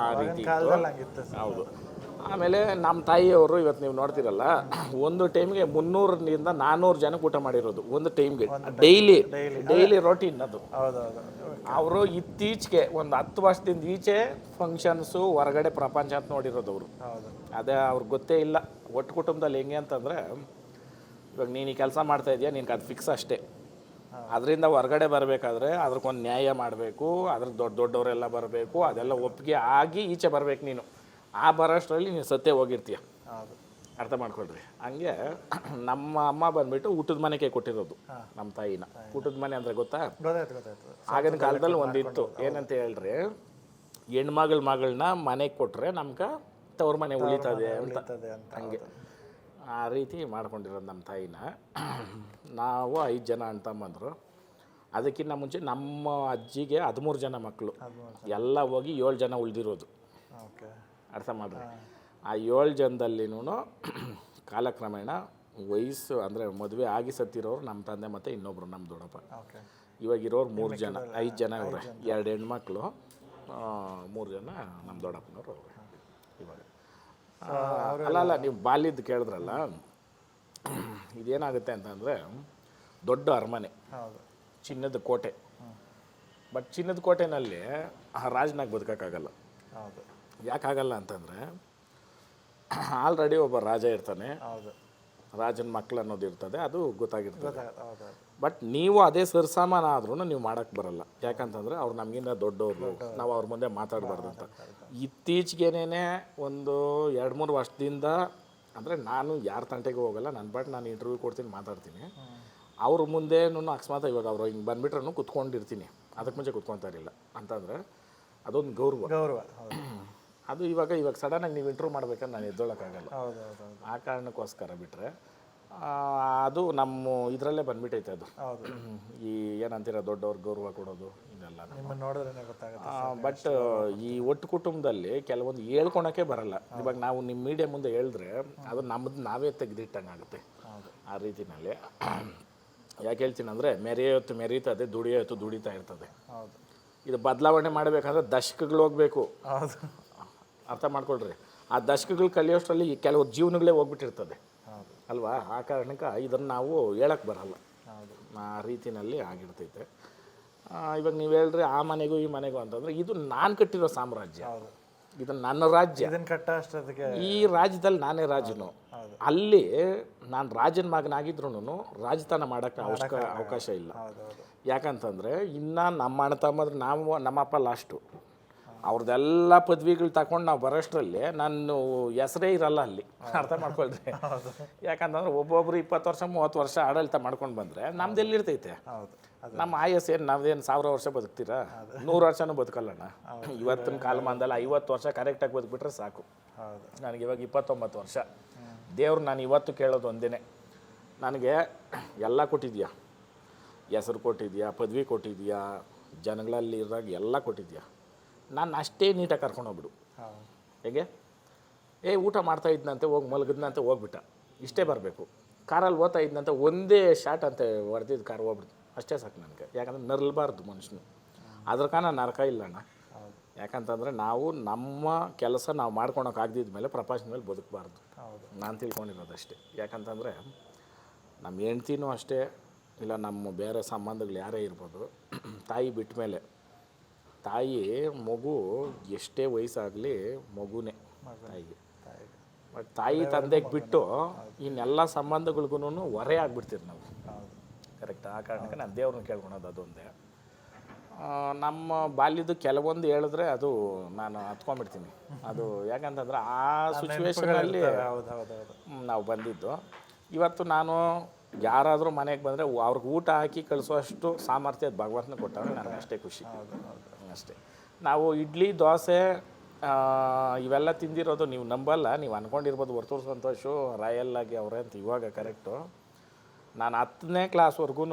ಆ ರೀತಿ ಹೌದು. ಆಮೇಲೆ ನಮ್ಮ ತಾಯಿಯವರು ಇವತ್ತು ನೀವು ನೋಡ್ತಿರಲ್ಲ ಒಂದು ಟೈಮ್ಗೆ ಮುನ್ನೂರರಿಂದ ನಾನ್ನೂರು ಜನಕ್ಕೆ ಊಟ ಮಾಡಿರೋದು ಒಂದು ಟೈಮ್ಗೆ ಡೈಲಿ ಡೈಲಿ ರೊಟೀನ್ ಅದು. ಹೌದು ಹೌದು ಅವರು ಇತ್ತೀಚೆಗೆ ಒಂದು ಹತ್ತು ವರ್ಷದಿಂದ ಈಚೆ ಫಂಕ್ಷನ್ಸು ಹೊರಗಡೆ ಪ್ರಪಂಚ ಅಂತ ನೋಡಿರೋದು ಅವರು. ಹೌದು. ಅದೇ ಅವ್ರಿಗೆ ಗೊತ್ತೇ ಇಲ್ಲ. ಒಟ್ಟು ಕುಟುಂಬದಲ್ಲಿ ಹೆಂಗೆ ಅಂತಂದರೆ ಇವಾಗ ನೀನು ಈ ಕೆಲಸ ಮಾಡ್ತಾ ಇದೆಯಾ ನಿನ್ಗೆ ಅದು ಫಿಕ್ಸ್ ಅಷ್ಟೇ. ಅದರಿಂದ ಹೊರಗಡೆ ಬರಬೇಕಾದ್ರೆ ಅದಕ್ಕೊಂದು ನ್ಯಾಯ ಮಾಡಬೇಕು ಅದ್ರ ದೊಡ್ಡ ದೊಡ್ಡವರೆಲ್ಲ ಬರಬೇಕು ಅದೆಲ್ಲ ಒಪ್ಪಿಗೆ ಆಗಿ ಈಚೆ ಬರಬೇಕು ನೀನು. ಆ ಬರೋಷ್ಟರಲ್ಲಿ ನೀನು ಸತ್ತೇ ಹೋಗಿರ್ತೀಯ. ಅರ್ಥ ಮಾಡ್ಕೊಳ್ರಿ. ಹಂಗೆ ನಮ್ಮ ಅಮ್ಮ ಬಂದ್ಬಿಟ್ಟು ಊಟದ ಮನೆಗೆ ಕೊಟ್ಟಿರೋದು ನಮ್ಮ ತಾಯಿನ. ಊಟದ ಮನೆ ಅಂದ್ರೆ ಗೊತ್ತಾ? ಆಗಿನ ಕಾಲದಲ್ಲಿ ಒಂದಿತ್ತು. ಏನಂತ ಹೇಳ್ರಿ? ಹೆಣ್ಮಗಳ ಮಗಳನ್ನ ಮನೆಗೆ ಕೊಟ್ರೆ ನಮ್ಗೆ ತವ್ರ ಮನೆ ಉಳಿತದೆ ಅಂತ. ಹಂಗೆ. ಆ ರೀತಿ ಮಾಡ್ಕೊಂಡಿರೋದು ನಮ್ಮ ತಾಯಿನ. ನಾವು ಐದು ಜನ ಅಂತ ಬಂದರು ಅದಕ್ಕಿಂತ ಮುಂಚೆ ನಮ್ಮ ಅಜ್ಜಿಗೆ ಹದಿಮೂರು ಜನ ಮಕ್ಕಳು ಎಲ್ಲ ಹೋಗಿ ಏಳು ಜನ ಉಳಿದಿರೋದು. ಓಕೆ. ಅರ್ಥ ಮಾಡ್ರಿ. ಆ ಏಳು ಜನದಲ್ಲಿನೂ ಕಾಲಕ್ರಮೇಣ ವಯಸ್ಸು ಅಂದರೆ ಮದುವೆ ಆಗಿ ಸತ್ತಿರೋರು ನಮ್ಮ ತಂದೆ ಮತ್ತು ಇನ್ನೊಬ್ಬರು ನಮ್ಮ ದೊಡ್ಡಪ್ಪ. ಓಕೆ. ಇವಾಗ ಇರೋರು ಮೂರು ಜನ ಐದು ಜನ ಇವ್ರೆ. ಎರಡು ಹೆಣ್ಮಕ್ಳು ಮೂರು ಜನ ನಮ್ಮ ದೊಡ್ಡಪ್ಪನವರು ಅವ್ರೆ. ಇವಾಗ. ಅಲ್ಲ ಅಲ್ಲ ನೀವು ಬಾಲ್ಯದ್ದು ಕೇಳಿದ್ರಲ್ಲ ಇದೇನಾಗುತ್ತೆ ಅಂತಂದರೆ ದೊಡ್ಡ ಅರಮನೆ ಚಿನ್ನದ ಕೋಟೆ. ಬಟ್ ಚಿನ್ನದ ಕೋಟೆನಲ್ಲಿ ಆ ರಾಜನಾಗ ಬದುಕೋಕ್ಕಾಗಲ್ಲ. ಹೌದು. ಯಾಕಾಗಲ್ಲ ಅಂತಂದರೆ ಆಲ್ರೆಡಿ ಒಬ್ಬ ರಾಜ ಇರ್ತಾನೆ. ಹೌದು. ರಾಜನ ಮಕ್ಳು ಅನ್ನೋದು ಇರ್ತದೆ ಅದು ಗೊತ್ತಾಗಿರ್ತದೆ. ಬಟ್ ನೀವು ಅದೇ ಸರ್ಸಾಮಾನ ಆದ್ರೂ ನೀವು ಮಾಡೋಕ್ಕೆ ಬರಲ್ಲ. ಯಾಕಂತಂದರೆ ಅವ್ರು ನಮಗಿಂತ ದೊಡ್ಡವರು ನಾವು ಅವ್ರ ಮುಂದೆ ಮಾತಾಡಬಾರ್ದು ಅಂತ. ಇತ್ತೀಚೆಗೇನೆ ಒಂದು ಎರಡು ಮೂರು ವರ್ಷದಿಂದ ಅಂದರೆ ನಾನು ಯಾರ ತಂಟೆಗೆ ಹೋಗಲ್ಲ ನನ್ನ ಬಟ್ ನಾನು ಇಂಟರ್ವ್ಯೂ ಕೊಡ್ತೀನಿ ಮಾತಾಡ್ತೀನಿ. ಅವ್ರ ಮುಂದೆನೂ ಅಕಸ್ಮಾತ್ ಇವಾಗ ಅವ್ರು ಹಿಂಗೆ ಬಂದ್ಬಿಟ್ರೂ ಕುತ್ಕೊಂಡಿರ್ತೀನಿ. ಅದಕ್ಕೆ ಮುಂಚೆ ಕುತ್ಕೊತಾ ಇರಲಿಲ್ಲ. ಅಂತಂದರೆ ಅದೊಂದು ಗೌರವ. ಗೌರವ ಅದು ಇವಾಗ ಇವಾಗ ಸಡನ್ನಾಗಿ ನೀವು ಇಂಟ್ರೂವ್ ಮಾಡ್ಬೇಕಂದ್ರೆ ನಾನು ಎದ್ದೊಳಕ್ಕಾಗಲ್ಲ. ಆ ಕಾರಣಕ್ಕೋಸ್ಕರ ಬಿಟ್ಟರೆ ಅದು ನಮ್ಮ ಇದರಲ್ಲೇ ಬಂದ್ಬಿಟ್ಟೈತೆ ಅದು. ಈ ಏನಂತೀರ ದೊಡ್ಡವ್ರ ಗೌರವ ಕೊಡೋದು ಇದೆಲ್ಲ ನೋಡಿದ್ರೆ ಗೊತ್ತಾಗುತ್ತೆ ಬಟ್ ಈ ಒಟ್ಟು ಕುಟುಂಬದಲ್ಲಿ ಕೆಲವೊಂದು ಹೇಳ್ಕೊಳಕ್ಕೆ ಬರಲ್ಲ. ಇವಾಗ ನಾವು ನಿಮ್ಮ ಮೀಡಿಯಾ ಮುಂದೆ ಹೇಳಿದ್ರೆ ಅದು ನಮ್ಮದು ನಾವೇ ತೆಗೆದಿಟ್ಟಂಗೆ ಆಗುತ್ತೆ ಆ ರೀತಿನಲ್ಲಿ. ಯಾಕೆ ಹೇಳ್ತೀನಿ ಅಂದರೆ ಮೆರೆಯೋತ್ತು ಮೆರೀತದೆ ದುಡಿಯೋತ್ತು ದುಡಿತಾ ಇರ್ತದೆ. ಹೌದು. ಇದು ಬದಲಾವಣೆ ಮಾಡಬೇಕಂದ್ರೆ ದಶಕಗಳು ಹೋಗಬೇಕು. ಅರ್ಥ ಮಾಡ್ಕೊಳ್ರಿ. ಆ ದಶಕಗಳು ಕಲಿಯೋಷ್ಟರಲ್ಲಿ ಕೆಲವು ಜೀವನಗಳೇ ಹೋಗ್ಬಿಟ್ಟಿರ್ತದೆ. ಅಲ್ವಾ? ಆ ಕಾರಣಕ್ಕೆ ಇದನ್ನು ನಾವು ಹೇಳಕ್ಕೆ ಬರಲ್ಲ. ಆ ರೀತಿನಲ್ಲಿ ಆಗಿರ್ತೈತೆ. ಇವಾಗ ನೀವು ಹೇಳ್ರಿ ಆ ಮನೆಗೂ ಈ ಮನೆಗೂ ಅಂತಂದ್ರೆ ಇದು ನಾನು ಕಟ್ಟಿರೋ ಸಾಮ್ರಾಜ್ಯ. ಇದು ನನ್ನ ರಾಜ್ಯ. ಈ ರಾಜ್ಯದಲ್ಲಿ ನಾನೇ ರಾಜನು. ಅಲ್ಲಿ ನಾನು ರಾಜನ ಮಗನಾಗಿದ್ರು ರಾಜತನ ಮಾಡೋಕ್ಕೆ ಅವಶ್ಯಕ ಅವಕಾಶ ಇಲ್ಲ. ಯಾಕಂತಂದ್ರೆ ಇನ್ನ ಯಾಕಂತಂದರೆ ಇನ್ನು ನಮ್ಮ ಅಣ್ಣ ತಮ್ಮಂದ್ರೆ ನಾವು ನಮ್ಮಪ್ಪ ಲಾಸ್ಟು ಅವ್ರದ್ದೆಲ್ಲ ಪದವಿಗಳು ತಗೊಂಡು ನಾವು ಬರೋಷ್ಟರಲ್ಲಿ ನಾನು ಹೆಸರೇ ಇರಲ್ಲ ಅಲ್ಲಿ. ಅರ್ಥ ಮಾಡ್ಕೊಳ್ರಿ. ಯಾಕಂತಂದ್ರೆ ಒಬ್ಬೊಬ್ರು ಇಪ್ಪತ್ತು ವರ್ಷ ಮೂವತ್ತು ವರ್ಷ ಆಡಳಿತ ಮಾಡ್ಕೊಂಡು ಬಂದರೆ ನಮ್ದು ಎಲ್ಲಿರ್ತೈತೆ ನಮ್ಮ ಆಯಸ್ ಏನು ನಾವೇನು ಸಾವಿರ ವರ್ಷ ಬದುಕ್ತೀರಾ? ನೂರು ವರ್ಷನೂ ಬದುಕಲ್ಲಣ್ಣ. ಇವತ್ತಿನ ಕಾಲಮಾನದಲ್ಲಿ ಐವತ್ತು ವರ್ಷ ಕರೆಕ್ಟಾಗಿ ಬದುಕ್ಬಿಟ್ರೆ ಸಾಕು. ನನಗೆ ಇವಾಗ ಇಪ್ಪತ್ತೊಂಬತ್ತು ವರ್ಷ. ದೇವ್ರು ನಾನು ಇವತ್ತು ಕೇಳೋದು ಒಂದೇ ನನಗೆ ಎಲ್ಲ ಕೊಟ್ಟಿದ್ಯಾ? ಹೆಸರು ಕೊಟ್ಟಿದ್ಯಾ? ಪದವಿ ಕೊಟ್ಟಿದ್ಯಾ? ಜನಗಳಲ್ಲಿ ಇದ್ದಾಗ ಎಲ್ಲ ಕೊಟ್ಟಿದ್ಯಾ? ನಾನು ಅಷ್ಟೇ ನೀಟಾಗಿ ಕರ್ಕೊಂಡು ಹೋಗ್ಬಿಡು. ಹೇಗೆ? ಏ ಊಟ ಮಾಡ್ತಾ ಇದ್ನಂತೆ ಹೋಗಿ ಮಲಗಿದ್ನಂತೆ ಹೋಗ್ಬಿಟ್ಟ. ಇಷ್ಟೇ ಬರಬೇಕು. ಕಾರಲ್ಲಿ ಓದ್ತಾ ಇದ್ನಂತೆ ಒಂದೇ ಶಾಟ್ ಅಂತ ಹೊಡೆದಿದ್ದು ಕಾರ್ ಹೋಗ್ಬಿಡ್ತು. ಅಷ್ಟೇ ಸಾಕು ನನಗೆ. ಯಾಕಂದ್ರೆ ನರಲ್ಬಾರ್ದು ಮನುಷ್ಯನು. ಅದ್ರ ಕಾರಣ ನರಕ ಇಲ್ಲ ಅಣ್ಣ. ಹೌದು. ಯಾಕಂತಂದರೆ ನಾವು ನಮ್ಮ ಕೆಲಸ ನಾವು ಮಾಡ್ಕೊಳಕ್ಕೆ ಆಗದಿದ್ದ ಮೇಲೆ ಪ್ರಪಂಚದ ಮೇಲೆ ಬದುಕಬಾರ್ದು. ನಾನು ತಿಳ್ಕೊಂಡಿರೋದು ಅಷ್ಟೇ. ಯಾಕಂತಂದರೆ ನಮ್ಮ ಹೆಂಡ್ತಿನೂ ಅಷ್ಟೇ ಇಲ್ಲ ನಮ್ಮ ಬೇರೆ ಸಂಬಂಧಗಳು ಯಾರೇ ಇರ್ಬೋದು ತಾಯಿ ಬಿಟ್ಟ ಮೇಲೆ ತಾಯಿ ಮಗು ಎಷ್ಟೇ ವಯಸ್ಸಾಗಲಿ ಮಗುನೇ ತಾಯಿಗೆ. ತಾಯಿ ತಂದೆಗೆ ಬಿಟ್ಟು ಇನ್ನೆಲ್ಲ ಸಂಬಂಧಗಳಿಗೂ ಹೊರೆ ಆಗ್ಬಿಡ್ತೀರಿ ನಾವು. ಕರೆಕ್ಟ್. ಆ ಕಾರಣಕ್ಕೆ ನಾನು ದೇವ್ರನ್ನ ಕೇಳ್ಕೊಳೋದು ಅದೊಂದೇ ನಮ್ಮ ಬಾಲ್ಯದ ಕೆಲವೊಂದು ಹೇಳಿದ್ರೆ ಅದು ನಾನು ಹತ್ಕೊಂಡ್ಬಿಡ್ತೀನಿ. ಅದು ಯಾಕಂತಂದ್ರೆ ಆ ಸಿಚುವೇಶನಲ್ಲಿ ನಾವು ಬಂದಿದ್ದು. ಇವತ್ತು ನಾನು ಯಾರಾದರೂ ಮನೆಗೆ ಬಂದರೆ ಅವ್ರಿಗೆ ಊಟ ಹಾಕಿ ಕಳಿಸುವಷ್ಟು ಸಾಮರ್ಥ್ಯ ಭಗವಂತನ ಕೊಟ್ಟಾಗ ನನಗೆ ಅಷ್ಟೇ ಖುಷಿ ಅಷ್ಟೇ. ನಾವು ಇಡ್ಲಿ ದೋಸೆ ಇವೆಲ್ಲ ತಿಂದಿರೋದು ನೀವು ನಂಬಲ್ಲ. ನೀವು ಅಂದ್ಕೊಂಡಿರ್ಬೋದು ವರ್ತೂರು ಸಂತೋಷು ರಾಯಲ್ ಆಗಿ ಅವರೇ ಅಂತ ಇವಾಗ ಕರೆಕ್ಟು. ನಾನು ಹತ್ತನೇ ಕ್ಲಾಸ್ವರೆಗೂ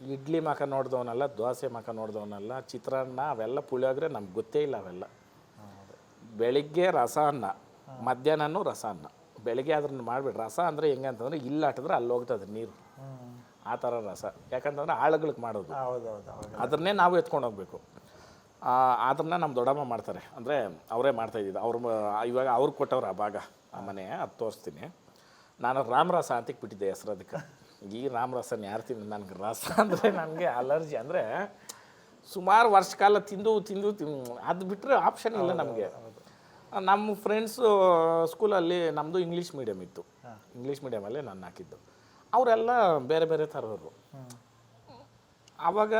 ಇಡ್ಲಿ ಮಖ ನೋಡಿದವನಲ್ಲ ದೋಸೆ ಮಖ ನೋಡಿದವನಲ್ಲ ಚಿತ್ರಾನ್ನ ಅವೆಲ್ಲ ಪುಳಿಯೋಗರೆ ನಮ್ಗೆ ಗೊತ್ತೇ ಇಲ್ಲ ಅವೆಲ್ಲ. ಬೆಳಿಗ್ಗೆ ರಸ ಅನ್ನ ಮಧ್ಯಾಹ್ನನೂ ರಸ ಅನ್ನ. ಬೆಳಿಗ್ಗೆ ಅದನ್ನು ಮಾಡಿಬಿಟ್ಟು ರಸ ಅಂದರೆ ಹೆಂಗೆ ಅಂತಂದ್ರೆ ಇಲ್ಲಿ ಆಟಿದ್ರೆ ಅಲ್ಲಿ ಹೋಗ್ತದೆ ನೀರು. ಆ ಥರ ರಸ. ಯಾಕಂತಂದ್ರೆ ಆಳುಗಳಿಗೆ ಮಾಡೋದು. ಹೌದು ಹೌದು. ಹೌದು ಅದನ್ನೇ ನಾವು ಎತ್ಕೊಂಡು ಹೋಗ್ಬೇಕು ಅದನ್ನು ನಮ್ಮ ದೊಡ್ಡಮ್ಮ ಮಾಡ್ತಾರೆ. ಅಂದರೆ ಅವರೇ ಮಾಡ್ತಾಯಿದ್ದು ಅವ್ರ ಇವಾಗ ಅವ್ರು ಕೊಟ್ಟವ್ರು ಆ ಭಾಗ ಆ ಮನೆ ಅದು ತೋರಿಸ್ತೀನಿ. ನಾನು ರಾಮರಸ ಅಂತ ಬಿಟ್ಟಿದ್ದೆ ಹೆಸರು ಅದಕ್ಕೆ. ಈ ರಾಮರಸನ ಯಾರು ತಿಂದು ನನಗೆ ರಸ ಅಂದರೆ ನನಗೆ ಅಲರ್ಜಿ. ಅಂದರೆ ಸುಮಾರು ವರ್ಷ ಕಾಲ ತಿಂದು ತಿಂದು ತಿಂದು ಅದು ಬಿಟ್ಟರೆ ಆಪ್ಷನ್ ಇಲ್ಲ ನಮಗೆ. ನಮ್ಮ ಫ್ರೆಂಡ್ಸು ಸ್ಕೂಲಲ್ಲಿ ನಮ್ಮದು ಇಂಗ್ಲೀಷ್ ಮೀಡಿಯಮ್ ಇತ್ತು. ಇಂಗ್ಲೀಷ್ ಮೀಡಿಯಮಲ್ಲೇ ನಾನು ಹಾಕಿದ್ದು. ಅವರೆಲ್ಲ ಬೇರೆ ಬೇರೆ ಥರವರು ಆವಾಗ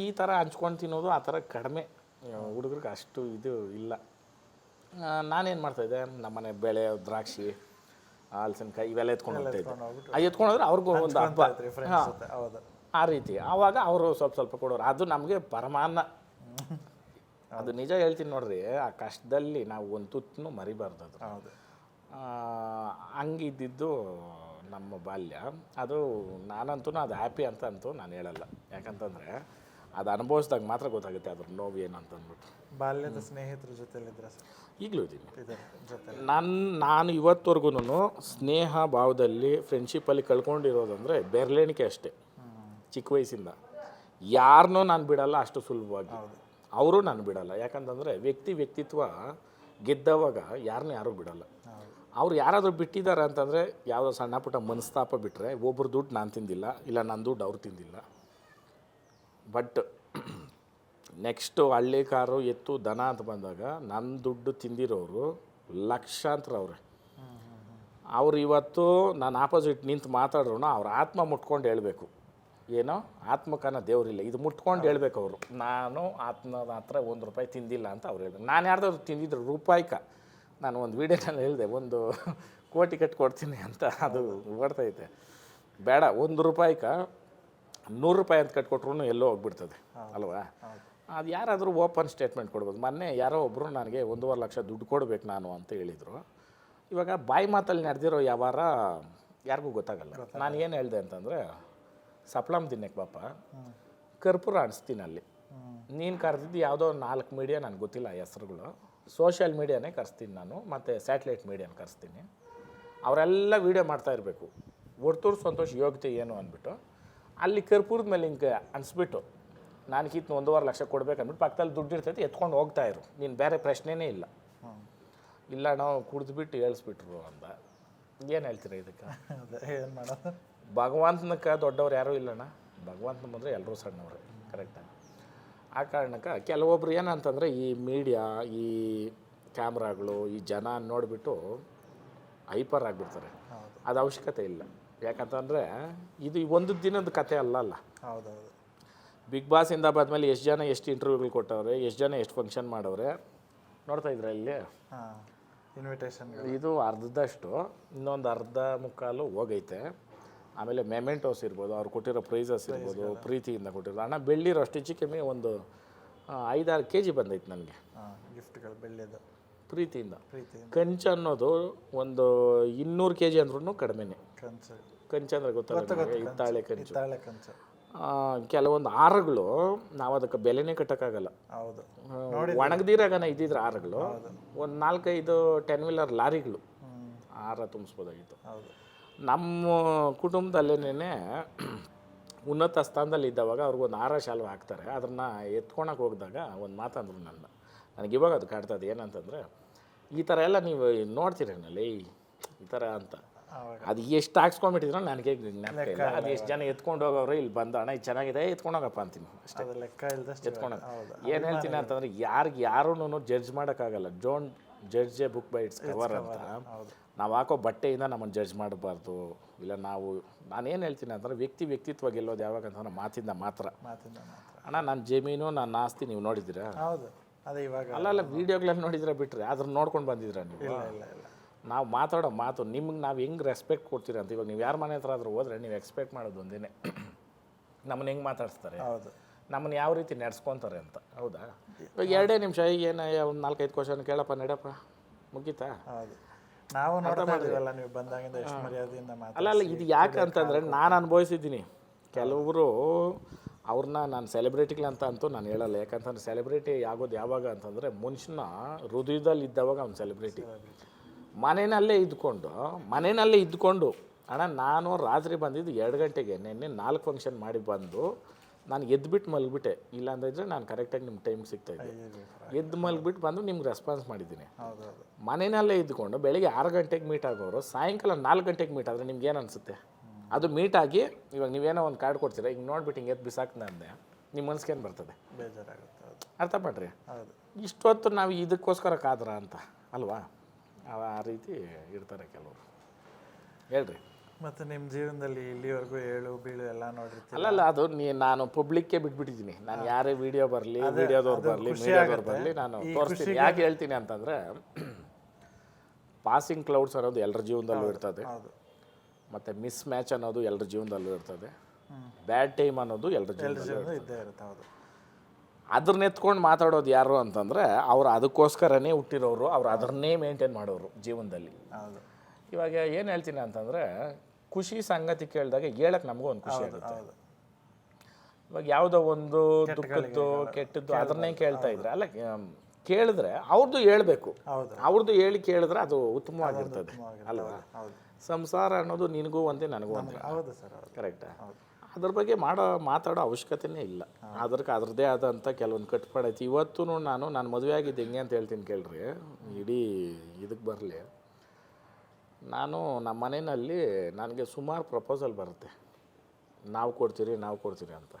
ಈ ಥರ ಹಂಚ್ಕೊಂಡು ತಿನ್ನೋದು ಆ ಥರ ಕಡಿಮೆ. ಹುಡುಗರಿಗೆ ಅಷ್ಟು ಇದು ಇಲ್ಲ. ನಾನೇನು ಮಾಡ್ತಾಯಿದ್ದೆ ನಮ್ಮನೆ ಬೆಳೆ ದ್ರಾಕ್ಷಿ ಹಲಸಿನಕಾಯಿ ಇವೆಲ್ಲ ಎತ್ಕೊಂಡು ಹೋಗ್ತಾಯಿದ್ದೆ ಎತ್ಕೊಂಡು ಹೋದ್ರೆ ಅವ್ರಿಗೂ ಒಂದು ಹಬ್ಬ. ಆ ರೀತಿ. ಆವಾಗ ಅವರು ಸ್ವಲ್ಪ ಸ್ವಲ್ಪ ಕೊಡೋರು. ಅದು ನಮಗೆ ಪರಮಾನ್ನ. ಅದು ನಿಜ ಹೇಳ್ತೀನಿ ನೋಡ್ರಿ ಆ ಕಷ್ಟದಲ್ಲಿ ನಾವು ಒಂದು ತುತ್ತನ್ನು ಮರಿಬಾರ್ದು ಅದು. ಹಂಗಿದ್ದಿದ್ದು ನಮ್ಮ ಬಾಲ್ಯ. ಅದು ನಾನಂತೂ ಅದು ಹ್ಯಾಪಿ ಅಂತ ಅಂತೂ ನಾನು ಹೇಳಲ್ಲ. ಯಾಕಂತಂದರೆ ಅದು ಅನುಭವಿಸ್ದಾಗ ಮಾತ್ರ ಗೊತ್ತಾಗುತ್ತೆ ಅದ್ರ ನೋವು ಏನು ಅಂತಂದ್ಬಿಟ್ಟು. ಬಾಲ್ಯದ ಸ್ನೇಹಿತರ ಜೊತೆಲಿದ್ರೆ ಸರ್? ಈಗಲೂ ಇದ್ದೀನಿ. ನನ್ನ ನಾನು ಇವತ್ತವರೆಗೂ ಸ್ನೇಹ ಭಾವದಲ್ಲಿ ಫ್ರೆಂಡ್ಶಿಪ್ಪಲ್ಲಿ ಕಳ್ಕೊಂಡಿರೋದಂದರೆ ಬೆರಳೆಣಿಕೆ ಅಷ್ಟೇ. ಚಿಕ್ಕ ವಯಸ್ಸಿಂದ. ಯಾರನ್ನೂ ನಾನು ಬಿಡಲ್ಲ ಅಷ್ಟು ಸುಲಭವಾಗಿ. ಅವರು ನಾನು ಬಿಡಲ್ಲ. ಯಾಕಂತಂದರೆ ವ್ಯಕ್ತಿ ವ್ಯಕ್ತಿತ್ವ ಗೆದ್ದವಾಗ ಯಾರನ್ನೂ ಯಾರೂ ಬಿಡಲ್ಲ. ಅವ್ರು ಯಾರಾದರೂ ಬಿಟ್ಟಿದ್ದಾರೆ ಅಂತಂದರೆ ಯಾವುದೋ ಸಣ್ಣ ಪುಟ್ಟ ಮನಸ್ತಾಪ ಬಿಟ್ಟರೆ ಒಬ್ಬರು ದುಡ್ಡು ನಾನು ತಿಂದಿಲ್ಲ ಇಲ್ಲ ನನ್ನ ದುಡ್ಡು ಅವ್ರು ತಿಂದಿಲ್ಲ. ಬಟ್ ನೆಕ್ಸ್ಟು ಹಳ್ಳಿ ಕಾರು ಎತ್ತು ದನ ಅಂತ ಬಂದಾಗ ನನ್ನ ದುಡ್ಡು ತಿಂದಿರೋರು ಲಕ್ಷಾಂತರ ಅವ್ರೆ. ಅವ್ರು ಇವತ್ತು ನಾನು ಆಪೋಸಿಟ್ ನಿಂತು ಮಾತಾಡ್ರು ಅವ್ರ ಆತ್ಮ ಮುಟ್ಕೊಂಡು ಹೇಳಬೇಕು. ಏನೋ ಆತ್ಮಕನ ದೇವರಿಲ್ಲ ಇದು ಮುಟ್ಕೊಂಡು ಹೇಳ್ಬೇಕು ಅವರು. ನಾನು ಆತ್ಮದ ಹತ್ರ ಒಂದು ರೂಪಾಯಿ ತಿಂದಿಲ್ಲ ಅಂತ ಅವ್ರು ಹೇಳಿದ್ರು ನಾನು ಯಾರ್ದಾದ್ರು ತಿಂದಿದ್ರು ರೂಪಾಯಿಕ. ನಾನು ಒಂದು ವೀಡಿಯೋನಲ್ಲಿ ಹೇಳಿದೆ ಒಂದು ಕೋಟಿ ಕಟ್ಟಿ ಕೊಡ್ತೀನಿ ಅಂತ ಅದು ಓಡ್ತೈತೆ ಬೇಡ ಒಂದು ರೂಪಾಯಿಕ ನೂರು ರೂಪಾಯಿ ಅಂತ ಕಟ್ಕೊಟ್ರು ಎಲ್ಲೋ ಹೋಗ್ಬಿಡ್ತದೆ ಅಲ್ವಾ? ಅದು ಯಾರಾದರೂ ಓಪನ್ ಸ್ಟೇಟ್ಮೆಂಟ್ ಕೊಡ್ಬೋದು. ಮೊನ್ನೆ ಯಾರೋ ಒಬ್ಬರು ನನಗೆ ಒಂದೂವರೆ ಲಕ್ಷ ದುಡ್ಡು ಕೊಡ್ಬೇಕು ನಾನು ಅಂತ ಹೇಳಿದರು. ಇವಾಗ ಬಾಯಿ ಮಾತಲ್ಲಿ ನಡೆದಿರೋ ವ್ಯವಹಾರ ಯಾರಿಗೂ ಗೊತ್ತಾಗಲ್ಲ. ನಾನು ಏನು ಹೇಳಿದೆ ಅಂತಂದರೆ ಸಪ್ಲಮ್ ತಿನ್ನಕ್ಕೆ ಪಾಪ ಕರ್ಪೂರ ಅಣಿಸ್ತೀನಿ ಅಲ್ಲಿ ನೀನು ಕರೆದಿದ್ದು ಯಾವುದೋ ನಾಲ್ಕು ಮೀಡಿಯಾ ನನಗೆ ಗೊತ್ತಿಲ್ಲ ಹೆಸರುಗಳು. ಹೆಸ್ರುಗಳು ಸೋಷಿಯಲ್ ಮೀಡಿಯಾನೇ ಕರೆಸ್ತೀನಿ ನಾನು ಮತ್ತು ಸ್ಯಾಟಲೈಟ್ ಮೀಡಿಯಾನ ಕರೆಸ್ತೀನಿ. ಅವರೆಲ್ಲ ವೀಡಿಯೋ ಮಾಡ್ತಾ ಇರಬೇಕು. ಒಡ್ತೂರು ಸಂತೋಷ ಯೋಗ್ಯತೆ ಏನು ಅಂದ್ಬಿಟ್ಟು ಅಲ್ಲಿ ಕರ್ಪೂರದ ಮೇಲೆ ಹಿಂಗೆ ಅನಿಸ್ಬಿಟ್ಟು ನಾನು ಕಿತ್ನ ಒಂದೂವರೆ ಲಕ್ಷ ಕೊಡ್ಬೇಕು ಅಂದ್ಬಿಟ್ಟು ಪಕ್ಕದಲ್ಲಿ ದುಡ್ಡು ಇರ್ತೈತಿ ಎತ್ಕೊಂಡು ಹೋಗ್ತಾ ಇರು. ನೀನು ಬೇರೆ ಪ್ರಶ್ನೆನೇ ಇಲ್ಲ. ಇಲ್ಲ ನಾವು ಕುಡಿದ್ಬಿಟ್ಟು ಹೇಳಿಸ್ಬಿಟ್ರು ಅಂತ ಏನು ಹೇಳ್ತೀರ ಇದಕ್ಕೆ? ಅದೇ ಏನು ಮಾಡೋದು? ಭಗವಂತನಕ್ಕೆ ದೊಡ್ಡವ್ರು ಯಾರೂ ಇಲ್ಲಣ್ಣ ಭಗವಂತನ ಬಂದರೆ ಎಲ್ಲರೂ ಸಣ್ಣವ್ರೆ ಕರೆಕ್ಟಾಗಿ ಆ? ಕಾರಣಕ್ಕೆ ಕೆಲವೊಬ್ರು ಏನಂತಂದರೆ ಈ ಮೀಡಿಯಾ ಈ ಕ್ಯಾಮ್ರಾಗಳು ಈ ಜನ ನೋಡಿಬಿಟ್ಟು ಹೈಪರ್ ಆಗಿಬಿಡ್ತಾರೆ. ಅದು ಅವಶ್ಯಕತೆ ಇಲ್ಲ. ಯಾಕಂತಂದರೆ ಇದು ಒಂದು ದಿನದ ಕತೆ ಅಲ್ಲ ಅಲ್ಲ. ಹೌದೌದು. ಹೌದು ಬಿಗ್ ಬಾಸಿಂದ ಬಾದ್ಮೇಲೆ ಎಷ್ಟು ಜನ ಎಷ್ಟು ಇಂಟರ್ವ್ಯೂಗಳು ಕೊಟ್ಟವ್ರೆ ಎಷ್ಟು ಜನ ಎಷ್ಟು ಫಂಕ್ಷನ್ ಮಾಡವ್ರೆ ನೋಡ್ತಾ ಇದ್ರೆ ಇಲ್ಲಿ? ಇನ್ವಿಟೇಷನ್ ಇದು ಅರ್ಧದಷ್ಟು ಇನ್ನೊಂದು ಅರ್ಧ ಮುಕ್ಕಾಲು ಹೋಗೈತೆ. ಆಮೇಲೆ ಮೆಮೆಂಟೋಸ್ ಇರ್ಬೋದು ಅವ್ರು ಕೊಟ್ಟಿರೋ ಪ್ರೈಸಸ್ ಇರ್ಬೋದು ಪ್ರೀತಿಯಿಂದ ಕೊಟ್ಟಿರೋ. ಹಣ ಬೆಳ್ಳಿರೋ ಅಷ್ಟು ಹೆಚ್ಚು ಕಮ್ಮಿ ಒಂದು ಐದಾರು ಕೆ ಜಿ ಬಂದೈತೆ ನನಗೆ. ಗಿಫ್ಟ್ಗಳು ಬೆಳ್ಳಿದು. ಪ್ರೀತಿಯಿಂದ. ಪ್ರೀತಿ ಕಂಚು ಅನ್ನೋದು ಒಂದು ಇನ್ನೂರು ಕೆ ಜಿ ಅಂದ್ರೂ ಕಡಿಮೆನೆ. ಕಂಚು. ಕಂಚು ಅಂದರೆ ಗೊತ್ತಾಗುತ್ತೆ ನಿಮಗೆ? ಹಿತ್ತಾಳೆ ಕಂಚು. ತಾಳೆ ಕಂಚು. ಆ, ಕೆಲವೊಂದು ಆರಗಳು ನಾವು ಅದಕ್ಕೆ ಬೆಲೆನೇ ಕಟ್ಟಕ್ಕಾಗಲ್ಲ. ಹೌದು. ಒಣಗದಿರಾಗನ ಇದ್ದಿದ್ರೆ ಆರಗಳು. ಒಂದು ನಾಲ್ಕೈದು ಟೆನ್ ವೀಲರ್ ಲಾರಿಗಳು. ಆರ ತುಂಬಿಸ್ಬೋದಾಗಿತ್ತು. ಹೌದು. ನಮ್ಮ ಕುಟುಂಬದಲ್ಲೇನೆ ಉನ್ನತ ಸ್ಥಾನದಲ್ಲಿ ಇದ್ದವಾಗ ಅವ್ರಿಗೊಂದು ಆರ ಶಾಲು ಹಾಕ್ತಾರೆ. ಅದನ್ನು ಎತ್ಕೊಳಕ್ಕೆ ಹೋಗಿದಾಗ ಒಂದು ಮಾತಂದ್ರು ನನ್ನ. ನನಗೆ ಇವಾಗ ಅದು ಕಾಡ್ತದೆ ಏನಂತಂದರೆ ಈ ಥರ ಎಲ್ಲ ನೀವು ನೋಡ್ತೀರೇನಲ್ಲಿ? ಈ ಥರ ಅಂತ. ಅದು ಎಷ್ಟು ಹಾಕ್ಸ್ಕೊಂಡ್ಬಿಟ್ಟಿದ್ರು ನನಗೆ ಜ್ಞಾಪಕ ಇಲ್ಲ. ಅದು ಎಷ್ಟು ಜನ ಎತ್ಕೊಂಡು ಹೋಗೋರು ಇಲ್ಲಿ ಬಂದ ಅಣ್ಣ ಇದು ಚೆನ್ನಾಗಿದೆ ಎತ್ಕೊಂಡೋಗಪ್ಪ ಅಂತೀನಿ. ಅಷ್ಟೇ. ಲೆಕ್ಕ ಇಲ್ದಷ್ಟು ಎತ್ಕೊಂಡು ಏನು ಹೇಳ್ತೀನಿ ಅಂತಂದ್ರೆ ಯಾರಿಗೆ ಯಾರೂ ಜಡ್ಜ್ ಮಾಡೋಕ್ಕಾಗಲ್ಲ. Don't judge a book by its cover ಅಂತ. ನಾವು ಹಾಕೋ ಬಟ್ಟೆಯಿಂದ ನಮ್ಮನ್ನು ಜಡ್ಜ್ ಮಾಡಬಾರ್ದು. ಇಲ್ಲ ನಾವು ನಾನೇನು ಹೇಳ್ತೀನಿ ಅಂತಂದ್ರೆ ವ್ಯಕ್ತಿ ವ್ಯಕ್ತಿತ್ವ ಗೆಲ್ಲೋದು ಯಾವಾಗ ಅಂತಂದ್ರೆ ಮಾತಿಂದ ಮಾತ್ರ. ಮಾತಿಂದ ಮಾತ್ರ. ಅಣ್ಣ ನನ್ನ ಜಮೀನು ನನ್ನ ಆಸ್ತಿ ನೀವು ನೋಡಿದ್ದೀರಾ? ಹೌದು. ಅದೇ ಇವಾಗ ಅಲ್ಲ ಅಲ್ಲ ವೀಡಿಯೋಗಳಲ್ಲಿ ನೋಡಿದ್ರೆ ಬಿಟ್ಟರೆ ಅದ್ರ ನೋಡ್ಕೊಂಡು ಬಂದಿದ್ದೀರಾ ನೀವು? ಇಲ್ಲ ಇಲ್ಲ ಇಲ್ಲ. ನಾವು ಮಾತಾಡೋ ಮಾತು ನಿಮ್ಗೆ ನಾವು ಹೆಂಗೆ ರೆಸ್ಪೆಕ್ಟ್ ಕೊಡ್ತೀರ ಅಂತ ಇವಾಗ ನೀವು ಯಾರ ಮನೆ ಹತ್ರ ಆದರೂ ಹೋದ್ರೆ ನೀವು ಎಕ್ಸ್ಪೆಕ್ಟ್ ಮಾಡೋದು ಒಂದೇ ನಮ್ಮನ್ನ ಹೆಂಗೆ ಮಾತಾಡ್ಸ್ತಾರೆ? ಹೌದು. ನಮ್ಮನ್ನ ಯಾವ ರೀತಿ ನಡೆಸ್ಕೊತಾರೆ ಅಂತ. ಹೌದಾ? ಇವಾಗ ಎರಡೇ ನಿಮಿಷ ಏನು ಒಂದು ನಾಲ್ಕೈದು ಕ್ವಶನ್ ಕೇಳಪ್ಪ ನಡಪ್ಪ ಮುಗೀತಾ? ಹೌದು. ನಾವು ನೋಡ್ತಾ ನೀವು ಬಂದಾಗಿಂದ ಎಷ್ಟು ಮರ್ಯಾದೆಯಿಂದ ಅಲ್ಲ ಅಲ್ಲ ಇದು ಯಾಕೆ ಅಂತಂದರೆ ನಾನು ಅನುಭವಿಸಿದ್ದೀನಿ. ಕೆಲವರು ಅವ್ರನ್ನ ನಾನು ಸೆಲೆಬ್ರಿಟಿಗಳಂತ ಅಂತೂ ನಾನು ಹೇಳಲ್ಲ. ಯಾಕಂತಂದ್ರೆ ಸೆಲೆಬ್ರಿಟಿ ಆಗೋದು ಯಾವಾಗ ಅಂತಂದರೆ ಮನುಷ್ಯನ ಹೃದಯದಲ್ಲಿ ಇದ್ದವಾಗ ಅವ್ನು ಸೆಲೆಬ್ರಿಟಿ ಮನೆಯಲ್ಲೇ ಇದ್ಕೊಂಡು ಮನೆಯಲ್ಲೇ ಇದ್ಕೊಂಡು ಅಣ್ಣ ನಾನು ರಾತ್ರಿ ಬಂದಿದ್ದು ಎರಡು ಗಂಟೆಗೆ ನಿನ್ನೆ ನಾಲ್ಕು ಫಂಕ್ಷನ್ ಮಾಡಿ ಬಂದು ನಾನು ಎದ್ಬಿಟ್ಟು ಮಲಗಿಬಿಟ್ಟೆ. ಇಲ್ಲಾಂದಿದ್ರೆ ನಾನು ಕರೆಕ್ಟಾಗಿ ನಿಮ್ಮ ಟೈಮ್ ಸಿಗ್ತಾಯಿದ್ದೆ ಎದ್ದು ಮಲಗಿಬಿಟ್ಟು ಬಂದು ನಿಮ್ಗೆ ರೆಸ್ಪಾನ್ಸ್ ಮಾಡಿದ್ದೀನಿ. ಮನೆಯಲ್ಲೇ ಇದ್ಕೊಂಡು ಬೆಳಿಗ್ಗೆ ಆರು ಗಂಟೆಗೆ ಮೀಟ್ ಆಗೋರು ಸಾಯಂಕಾಲ ನಾಲ್ಕು ಗಂಟೆಗೆ ಮೀಟ್ ಆದರೆ ನಿಮ್ಗೆ ಏನು ಅನಿಸುತ್ತೆ? ಅದು ಮೀಟ್ ಆಗಿ ಇವಾಗ ನೀವೇನೋ ಒಂದು ಕಾರ್ಡ್ ಕೊಡ್ತೀರಾ ಈಗ ನೋಡ್ಬಿಟ್ಟು ಹಿಂಗೆ ಎದ್ದು ಬಿಸಾಕ್ನ ಅಂದೆ ನಿಮ್ಮ ಮನ್ಸಿಗೆ ಏನು ಬರ್ತದೆ? ಬೇಜಾರಾಗುತ್ತೆ ಅರ್ಥ ಮಾಡ್ರಿ? ಇಷ್ಟೊತ್ತು ನಾವು ಇದಕ್ಕೋಸ್ಕರ ಕಾದ್ರ ಅಂತ ಅಲ್ವಾ? ಆ ರೀತಿ ಇರ್ತಾರೆ ಕೆಲವರು. ಹೇಳ್ರಿ. ಮತ್ತೆ ನಿಮ್ಮ ಜೀವನದಲ್ಲಿ ಇಲ್ಲಿವರೆಗೂ ಏಳು ಬೀಳು ಎಲ್ಲ ನೋಡಿರ್ತೀವಿ ಅಲ್ಲ ಅದು ನೀ ನಾನು ಪಬ್ಲಿಕ್ಗೆ ಬಿಟ್ಬಿಟ್ಟಿದ್ದೀನಿ. ನಾನು ಯಾರೇ ವಿಡಿಯೋ ಬರಲಿ ವಿಡಿಯೋದವ್ರು ಬರಲಿ ಮೀಡಿಯಾದವ್ರು ಬರಲಿ ನಾನು ತೋರಿಸ್ತೀನಿ. ಯಾಕೆ ಹೇಳ್ತೀನಿ ಅಂತಂದರೆ ಪಾಸಿಂಗ್ ಕ್ಲೌಡ್ಸ್ ಅನ್ನೋದು ಎಲ್ಲರ ಜೀವನದಲ್ಲೂ ಇರ್ತದೆ. ಮತ್ತು ಮಿಸ್ ಮ್ಯಾಚ್ ಅನ್ನೋದು ಎಲ್ಲರ ಜೀವನದಲ್ಲೂ ಇರ್ತದೆ. ಬ್ಯಾಡ್ ಟೈಮ್ ಅನ್ನೋದು ಎಲ್ಲರ ಜೀವನದಲ್ಲೂ ಇದ್ದೇ ಇರುತ್ತೆ ಹೌದು. ಅದನ್ನ ಎತ್ಕೊಂಡು ಮಾತಾಡೋದು ಯಾರು ಅಂತಂದರೆ ಅವ್ರು ಅದಕ್ಕೋಸ್ಕರನೇ ಹುಟ್ಟಿರೋರು ಅವ್ರು ಅದನ್ನೇ ಮೇಂಟೈನ್ ಮಾಡೋರು ಜೀವನದಲ್ಲಿ. ಹೌದು. ಇವಾಗ ಏನು ಹೇಳ್ತೀನಿ ಅಂತಂದರೆ ಖುಷಿ ಸಂಗತಿ ಕೇಳಿದಾಗ ಹೇಳಕ್ಕೆ ನಮಗೂ ಒಂದು ಖುಷಿ ಆಗುತ್ತೆ ಇವಾಗ ಯಾವುದೋ ಒಂದು ದುಃಖದ್ದು ಕೆಟ್ಟದ್ದು ಅದನ್ನೇ ಕೇಳ್ತಾ ಇದ್ರೆ ಅಲ್ಲ ಕೇಳಿದ್ರೆ ಅವ್ರದ್ದು ಹೇಳ್ಬೇಕು. ಅವ್ರದ್ದು ಹೇಳಿ ಕೇಳಿದ್ರೆ ಅದು ಉತ್ತಮವಾಗಿರ್ತದೆ. ಅಲ್ವಾ? ಸಂಸಾರ ಅನ್ನೋದು ನಿನಗೂ ಒಂದೇ ನನಗೂ ಒಂದೇ. ಕರೆಕ್ಟಾ ಅದ್ರ ಬಗ್ಗೆ ಮಾಡೋ ಮಾತಾಡೋ ಅವಶ್ಯಕತೆನೇ ಇಲ್ಲ. ಅದಕ್ಕೆ ಅದರದ್ದೇ ಆದಂಥ ಕೆಲವೊಂದು ಕಟ್ಪಾಡು ಐತಿ ಇವತ್ತೂ ನಾನು ನಾನು ಮದುವೆ ಆಗಿದ್ದು ಹೆಂಗೆ ಅಂತ ಹೇಳ್ತೀನಿ ಕೇಳ್ರಿ. ಇಡೀ ಇದಕ್ಕೆ ಬರಲಿ. ನಾನು ನಮ್ಮ ಮನೆಯಲ್ಲಿ ನನಗೆ ಸುಮಾರು ಪ್ರಪೋಸಲ್ ಬರುತ್ತೆ. ನಾವು ಕೊಡ್ತೀರಿ ನಾವು ಕೊಡ್ತೀರಿ ಅಂತ.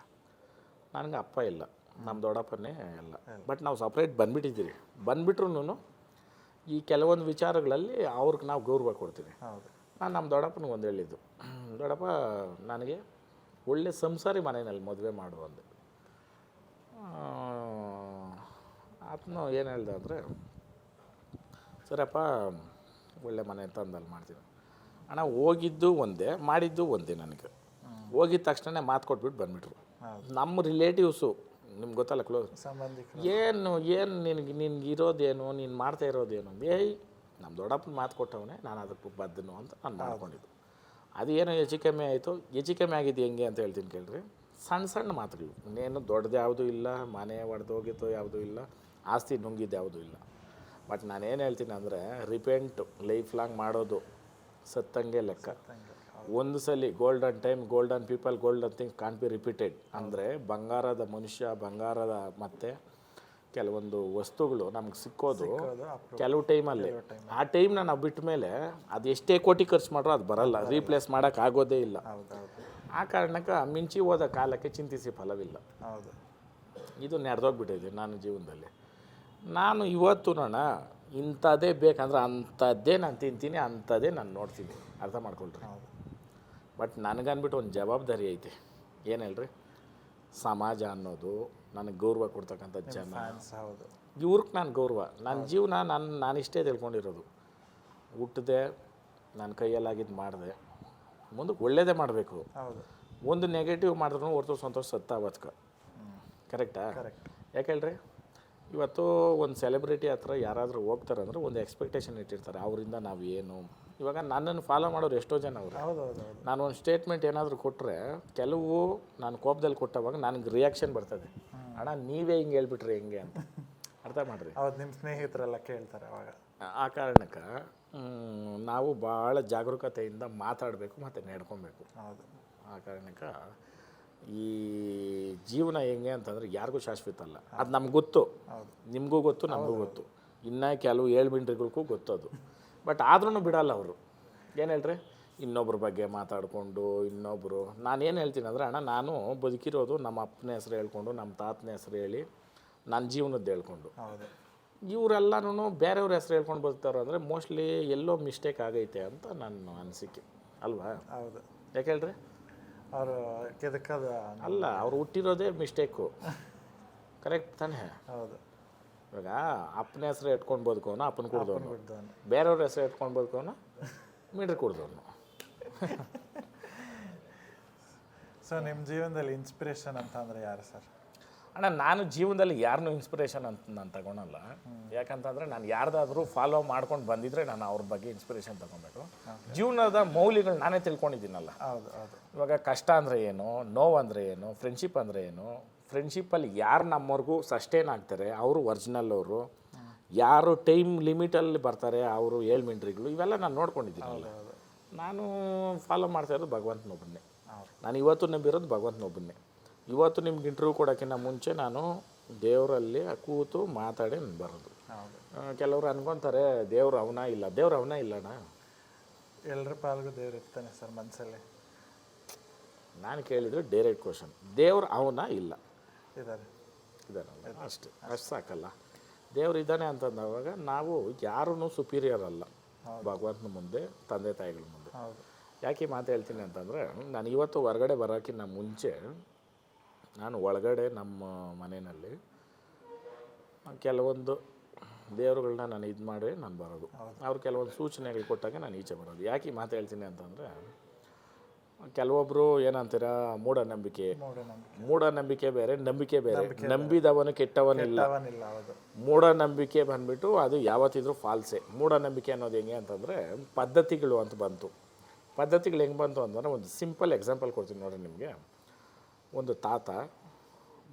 ನನಗೆ ಅಪ್ಪ ಇಲ್ಲ. ನಮ್ಮ ದೊಡ್ಡಪ್ಪನೇ ಇಲ್ಲ. ಬಟ್ ನಾವು ಸಪ್ರೇಟ್ ಬಂದುಬಿಟ್ಟಿದ್ದೀರಿ. ಬಂದುಬಿಟ್ರು ಈ ಕೆಲವೊಂದು ವಿಚಾರಗಳಲ್ಲಿ ಅವ್ರಿಗೆ ನಾವು ಗೌರವ ಕೊಡ್ತೀವಿ. ಹೌದು. ನಾನು ನಮ್ಮ ದೊಡ್ಡಪ್ಪನಿಗೆ ಒಂದು ಹೇಳಿದ್ದು. ದೊಡ್ಡಪ್ಪ ನನಗೆ ಒಳ್ಳೆ ಸಂಸಾರಿ ಮನೆಯಲ್ಲಿ ಮದುವೆ ಮಾಡು ಅಂದೆ. ಆತನು ಏನು ಹೇಳ್ದೆ ಅಂದರೆ ಸರಪ್ಪ ಒಳ್ಳೆ ಮನೆ ತಂದಲ್ಲಿ ಮಾಡ್ತೀನಿ. ಅಣ್ಣ ಹೋಗಿದ್ದು ಒಂದೇ ಮಾಡಿದ್ದು ಒಂದೇ ನನಗೆ. ಹೋಗಿದ ತಕ್ಷಣ ಮಾತು ಕೊಟ್ಬಿಟ್ಟು ಬಂದ್ಬಿಟ್ರು. ನಮ್ಮ ರಿಲೇಟಿವ್ಸು ನಿಮ್ಗೆ ಗೊತ್ತಲ್ಲ ಕ್ಲೋಸ್ ಏನು ಏನು ನಿನಗೆ ನಿನ್ಗೆ ಇರೋದೇನು ನೀನು ಮಾಡ್ತಾ ಇರೋದೇನು ಏಯ್ ನಮ್ಮ ದೊಡ್ಡಪ್ಪನ ಮಾತು ಕೊಟ್ಟವನೇ ನಾನು ಅದಕ್ಕೆ ಬದ್ದನು ಅಂತ ನಾನು ಮಾಡ್ಕೊಂಡಿದ್ದು. ಅದು ಏನೋ ಹೆಚ್ಚು ಕಮ್ಮಿ ಆಯಿತು? ಹೆಚ್ಚು ಕಮ್ಮಿ ಆಗಿದ್ದು ಹೆಂಗೆ ಅಂತ ಹೇಳ್ತೀನಿ ಕೇಳ್ರಿ. ಸಣ್ಣ ಸಣ್ಣ ಮಾತುಗಳು. ಇನ್ನೇನು ದೊಡ್ಡದು ಯಾವುದೂ ಇಲ್ಲ ಮನೆ ಒಡೆದೋಗಿತ್ತು ಯಾವುದೂ ಇಲ್ಲ ಆಸ್ತಿ ನುಂಗಿದ್ದು ಯಾವುದೂ ಇಲ್ಲ. ಬಟ್ ನಾನೇನು ಹೇಳ್ತೀನಿ ಅಂದರೆ ರಿಪೇಂಟು ಲೈಫ್ ಲಾಂಗ್ ಮಾಡೋದು ಸತ್ತಂಗೆ ಲೆಕ್ಕ. ಒಂದು ಸಲ golden time golden people golden thing can be repeated ಅಂದರೆ ಬಂಗಾರದ ಮನುಷ್ಯ ಬಂಗಾರದ ಮತ್ತೆ ಕೆಲವೊಂದು ವಸ್ತುಗಳು ನಮ್ಗೆ ಸಿಕ್ಕೋದು ಕೆಲವು ಟೈಮಲ್ಲಿ ಆ ಟೈಮ್ನ ನಾವು ಬಿಟ್ಟ ಮೇಲೆ ಅದು ಎಷ್ಟೇ ಕೋಟಿ ಖರ್ಚು ಮಾಡ್ರೂ ಅದು ಬರಲ್ಲ. ರೀಪ್ಲೇಸ್ ಮಾಡೋಕ್ಕಾಗೋದೇ ಇಲ್ಲ. ಆ ಕಾರಣಕ್ಕೆ ಮಿಂಚಿ ಹೋದ ಕಾಲಕ್ಕೆ ಚಿಂತಿಸಿ ಫಲವಿಲ್ಲ. ಹೌದು. ಇದು ನಡೆದೋಗ್ಬಿಟ್ಟಿದೆ ನಾನು ಜೀವನದಲ್ಲಿ. ನಾನು ಇವತ್ತು ನೋಣ ಇಂಥದ್ದೇ ಬೇಕಂದ್ರೆ ಅಂಥದ್ದೇ ನಾನು ತಿಂತೀನಿ ಅಂಥದ್ದೇ ನಾನು ನೋಡ್ತೀನಿ. ಅರ್ಥ ಮಾಡ್ಕೊಳ್ರಿ. ಬಟ್ ನನಗನ್ಬಿಟ್ಟು ಒಂದು ಜವಾಬ್ದಾರಿ ಐತೆ. ಏನು ಹೇಳ್ರಿ? ಸಮಾಜ ಅನ್ನೋದು ನನಗೆ ಗೌರವ ಕೊಡ್ತಕ್ಕಂಥ ಜನ. ಹೌದು. ಇವ್ರಿಗೆ ನಾನು ಗೌರವ. ನನ್ನ ಜೀವನ ನಾನು ನಾನಿಷ್ಟೇ ತಿಳ್ಕೊಂಡಿರೋದು. ಹುಟ್ಟಿದೆ ನನ್ನ ಕೈಯಲ್ಲಾಗಿದ್ದು ಮಾಡಿದೆ. ಮುಂದಕ್ಕೆ ಒಳ್ಳೇದೇ ಮಾಡಬೇಕು. ಹೌದು. ಒಂದು ನೆಗೆಟಿವ್ ಮಾಡಿದ್ರು ಹೊರತು ಸಂತೋಷ ಸತ್ತ ಅವತ್ಕ ಕರೆಕ್ಟಾ ಕರೆಕ್ಟ್ ಯಾಕೆ ಹೇಳ್ರಿ? ಇವತ್ತು ಒಂದು ಸೆಲೆಬ್ರಿಟಿ ಹತ್ರ ಯಾರಾದರೂ ಹೋಗ್ತಾರೆ ಅಂದ್ರೆ ಒಂದು ಎಕ್ಸ್ಪೆಕ್ಟೇಷನ್ ಇಟ್ಟಿರ್ತಾರೆ. ಅವರಿಂದ ನಾವು ಏನು? ಇವಾಗ ನನ್ನನ್ನು ಫಾಲೋ ಮಾಡೋರು ಎಷ್ಟೋ ಜನ ಅವರು. ನಾನು ಒಂದು ಸ್ಟೇಟ್ಮೆಂಟ್ ಏನಾದರೂ ಕೊಟ್ಟರೆ ಕೆಲವು ನಾನು ಕೋಪದಲ್ಲಿ ಕೊಟ್ಟವಾಗ ನನಗೆ ರಿಯಾಕ್ಷನ್ ಬರ್ತದೆ. ಅಣ್ಣ ನೀವೇ ಹಿಂಗೆ ಹೇಳ್ಬಿಟ್ರಿ ಹೆಂಗೆ ಅಂತ. ಅರ್ಥ ಮಾಡಿರಿ? ನಿಮ್ಮ ಸ್ನೇಹಿತರೆಲ್ಲ ಕೇಳ್ತಾರೆ ಅವಾಗ. ಆ ಕಾರಣಕ್ಕೆ ನಾವು ಭಾಳ ಜಾಗರೂಕತೆಯಿಂದ ಮಾತಾಡಬೇಕು ಮತ್ತು ನಡ್ಕೊಬೇಕು. ಹೌದು. ಆ ಕಾರಣಕ್ಕೆ ಈ ಜೀವನ ಹೆಂಗೆ ಅಂತಂದ್ರೆ ಯಾರಿಗೂ ಶಾಶ್ವತ ಅಲ್ಲ. ಅದು ನಮ್ಗೆ ಗೊತ್ತು. ನಿಮಗೂ ಗೊತ್ತು ನಮಗೂ ಗೊತ್ತು. ಇನ್ನು ಕೆಲವು ಏಳ್ಮಿಂಡ್ರಿಗಳಿಗೂ ಗೊತ್ತು ಅದು ಬಟ್ ಆದ್ರೂ ಬಿಡಲ್ಲ ಅವರು. ಏನು ಹೇಳ್ರಿ? ಇನ್ನೊಬ್ರ ಬಗ್ಗೆ ಮಾತಾಡಿಕೊಂಡು ಇನ್ನೊಬ್ಬರು ನಾನೇನು ಹೇಳ್ತೀನಿ ಅಂದರೆ ಅಣ್ಣ ನಾನು ಬದುಕಿರೋದು ನಮ್ಮ ಅಪ್ಪನ ಹೆಸ್ರು ಹೇಳ್ಕೊಂಡು ನಮ್ಮ ತಾತನ ಹೆಸ್ರು ಹೇಳಿ ನನ್ನ ಜೀವನದ್ದು ಹೇಳ್ಕೊಂಡು. ಇವರೆಲ್ಲನೂ ಬೇರೆಯವ್ರ ಹೆಸರು ಹೇಳ್ಕೊಂಡು ಬರ್ತಾರೋ ಅಂದರೆ ಮೋಸ್ಟ್ಲಿ ಎಲ್ಲೋ ಮಿಸ್ಟೇಕ್ ಆಗೈತೆ ಅಂತ ನನ್ನ ಅನಿಸಿಕೆ. ಅಲ್ವಾ? ಹೌದು. ಯಾಕೆ ಹೇಳ್ರಿ? ಅವರು ಕೆದಕದ ಅಲ್ಲ ಅವ್ರು ಹುಟ್ಟಿರೋದೇ ಮಿಸ್ಟೇಕು. ಕರೆಕ್ಟ್ ತಾನೇ? ಹೌದು. ಇವಾಗ ಅಪ್ಪನ ಹೆಸರು ಇಟ್ಕೊಂಡು ಬದುಕೋನು ಅಪ್ಪನ ಕುಡ್ದವನು. ಬೇರೆಯವ್ರ ಹೆಸರು ಇಟ್ಕೊಂಡು ಬದುಕೋನು ಮೀಟ್ರ್ ಕುಡ್ದವನು. ಸೊ ನಿಮ್ಮ ಜೀವನದಲ್ಲಿ ಇನ್ಸ್ಪಿರೇಷನ್ ಅಂತ ಅಂದ್ರೆ ಯಾರು ಸರ್? ಅಣ್ಣ ನಾನು ಜೀವನದಲ್ಲಿ ಯಾರನ್ನೂ ಇನ್ಸ್ಪಿರೇಷನ್ ಅಂತ ನಾನು ತಗೊಳಲ್ಲ. ಯಾಕಂತಂದರೆ ನಾನು ಯಾರ್ದಾದ್ರೂ ಫಾಲೋ ಮಾಡ್ಕೊಂಡು ಬಂದಿದ್ರೆ ನಾನು ಅವ್ರ ಬಗ್ಗೆ ಇನ್ಸ್ಪಿರೇಷನ್ ತಗೊಬೇಕು. ಜೀವನದ ಮೌಲ್ಯಗಳು ನಾನೇ ತಿಳ್ಕೊಂಡಿದ್ದೀನಲ್ಲ. ಹೌದು ಹೌದು. ಇವಾಗ ಕಷ್ಟ ಅಂದರೆ ಏನು ನೋವು ಅಂದರೆ ಏನು ಫ್ರೆಂಡ್ಶಿಪ್ ಅಂದರೆ ಏನು ಫ್ರೆಂಡ್ಶಿಪ್ಪಲ್ಲಿ ಯಾರು ನಮ್ಮವ್ರಿಗೂ ಸಸ್ಟೇನ್ ಆಗ್ತಾರೆ ಅವರು ಒರಿಜಿನಲ್ ಅವರು. ಯಾರು ಟೈಮ್ ಲಿಮಿಟಲ್ಲಿ ಬರ್ತಾರೆ ಅವರು ಏಳು ಮಿಂಟ್ರಿಗಳು ಇವೆಲ್ಲ ನಾನು ನೋಡ್ಕೊಂಡಿದ್ದೀನಲ್ಲ. ನಾನು ಫಾಲೋ ಮಾಡ್ತಾ ಇರೋದು ಭಗವಂತನೊಬ್ಬನ್ನೇ. ನಾನು ಇವತ್ತು ನಂಬಿರೋದು ಭಗವಂತನೊಬ್ಬನ್ನೇ. ಇವತ್ತು ನಿಮ್ಗೆ ಇಂಟರ್ವ್ಯೂ ಕೊಡೋಕ್ಕಿಂತ ಮುಂಚೆ ನಾನು ದೇವರಲ್ಲಿ ಕೂತು ಮಾತಾಡಿ ಬರೋದು. ಕೆಲವರು ಅನ್ಕೊತಾರೆ ದೇವ್ರ ಅವನ ಇಲ್ಲ ದೇವ್ರ ಅವನ ಇಲ್ಲಣ್ಣ ಎಲ್ಲರ ಪಾಲ್ಗೂ ದೇವ್ರು ಇರ್ತಾನೆ ಸರ್ ಮನಸ್ಸಲ್ಲಿ ನಾನು ಕೇಳಿದ್ರೆ ಡೈರೆಕ್ಟ್ ಕ್ವಶನ್ ದೇವ್ರ ಅವನ ಇಲ್ಲ. ಇದ್ದಾರೆ ಇದಾನಲ್ಲ ಅಷ್ಟೇ ಅಷ್ಟು ಸಾಕಲ್ಲ. ದೇವ್ರು ಇದ್ದಾನೆ ಅಂತಂದವಾಗ ನಾವು ಯಾರೂ ಸುಪೀರಿಯರ್ ಅಲ್ಲ. ಭಗವಂತನ ಮುಂದೆ ತಂದೆ ತಾಯಿಗಳ ಮುಂದೆ. ಯಾಕೆ ಮಾತು ಹೇಳ್ತೀನಿ ಅಂತಂದರೆ ನಾನು ಇವತ್ತು ಹೊರಗಡೆ ಬರೋಕ್ಕಿಂತ ಮುಂಚೆ ನಾನು ಒಳಗಡೆ ನಮ್ಮ ಮನೆಯಲ್ಲಿ ಕೆಲವೊಂದು ದೇವರುಗಳನ್ನ ನಾನು ಇದು ಮಾಡಿ ನಾನು ಬರೋದು. ಅವ್ರು ಕೆಲವೊಂದು ಸೂಚನೆಗಳು ಕೊಟ್ಟಾಗ ನಾನು ಈಚೆ ಬರೋದು. ಯಾಕೆ ಮಾತು ಹೇಳ್ತೀನಿ ಅಂತಂದರೆ ಕೆಲವೊಬ್ಬರು ಏನಂತೀರ ಮೂಢನಂಬಿಕೆ. ಮೂಢನಂಬಿಕೆ. ಮೂಢನಂಬಿಕೆ ಬೇರೆ ನಂಬಿಕೆ ಬೇರೆ. ನಂಬಿದವನು ಕೆಟ್ಟವನಿಲ್ಲ. ಮೂಢನಂಬಿಕೆ ಬಂದ್ಬಿಟ್ಟು ಅದು ಯಾವತ್ತಿದ್ರೂ ಫಾಲ್ಸೆ ಮೂಢನಂಬಿಕೆ ಅನ್ನೋದು ಹೆಂಗೆ ಅಂತಂದರೆ ಪದ್ಧತಿಗಳು ಅಂತ ಬಂತು. ಪದ್ಧತಿಗಳು ಹೆಂಗೆ ಬಂತು ಅಂತಂದರೆ ಒಂದು ಸಿಂಪಲ್ ಎಕ್ಸಾಂಪಲ್ ಕೊಡ್ತೀನಿ ನೋಡ್ರಿ ನಿಮಗೆ. ಒಂದು ತಾತ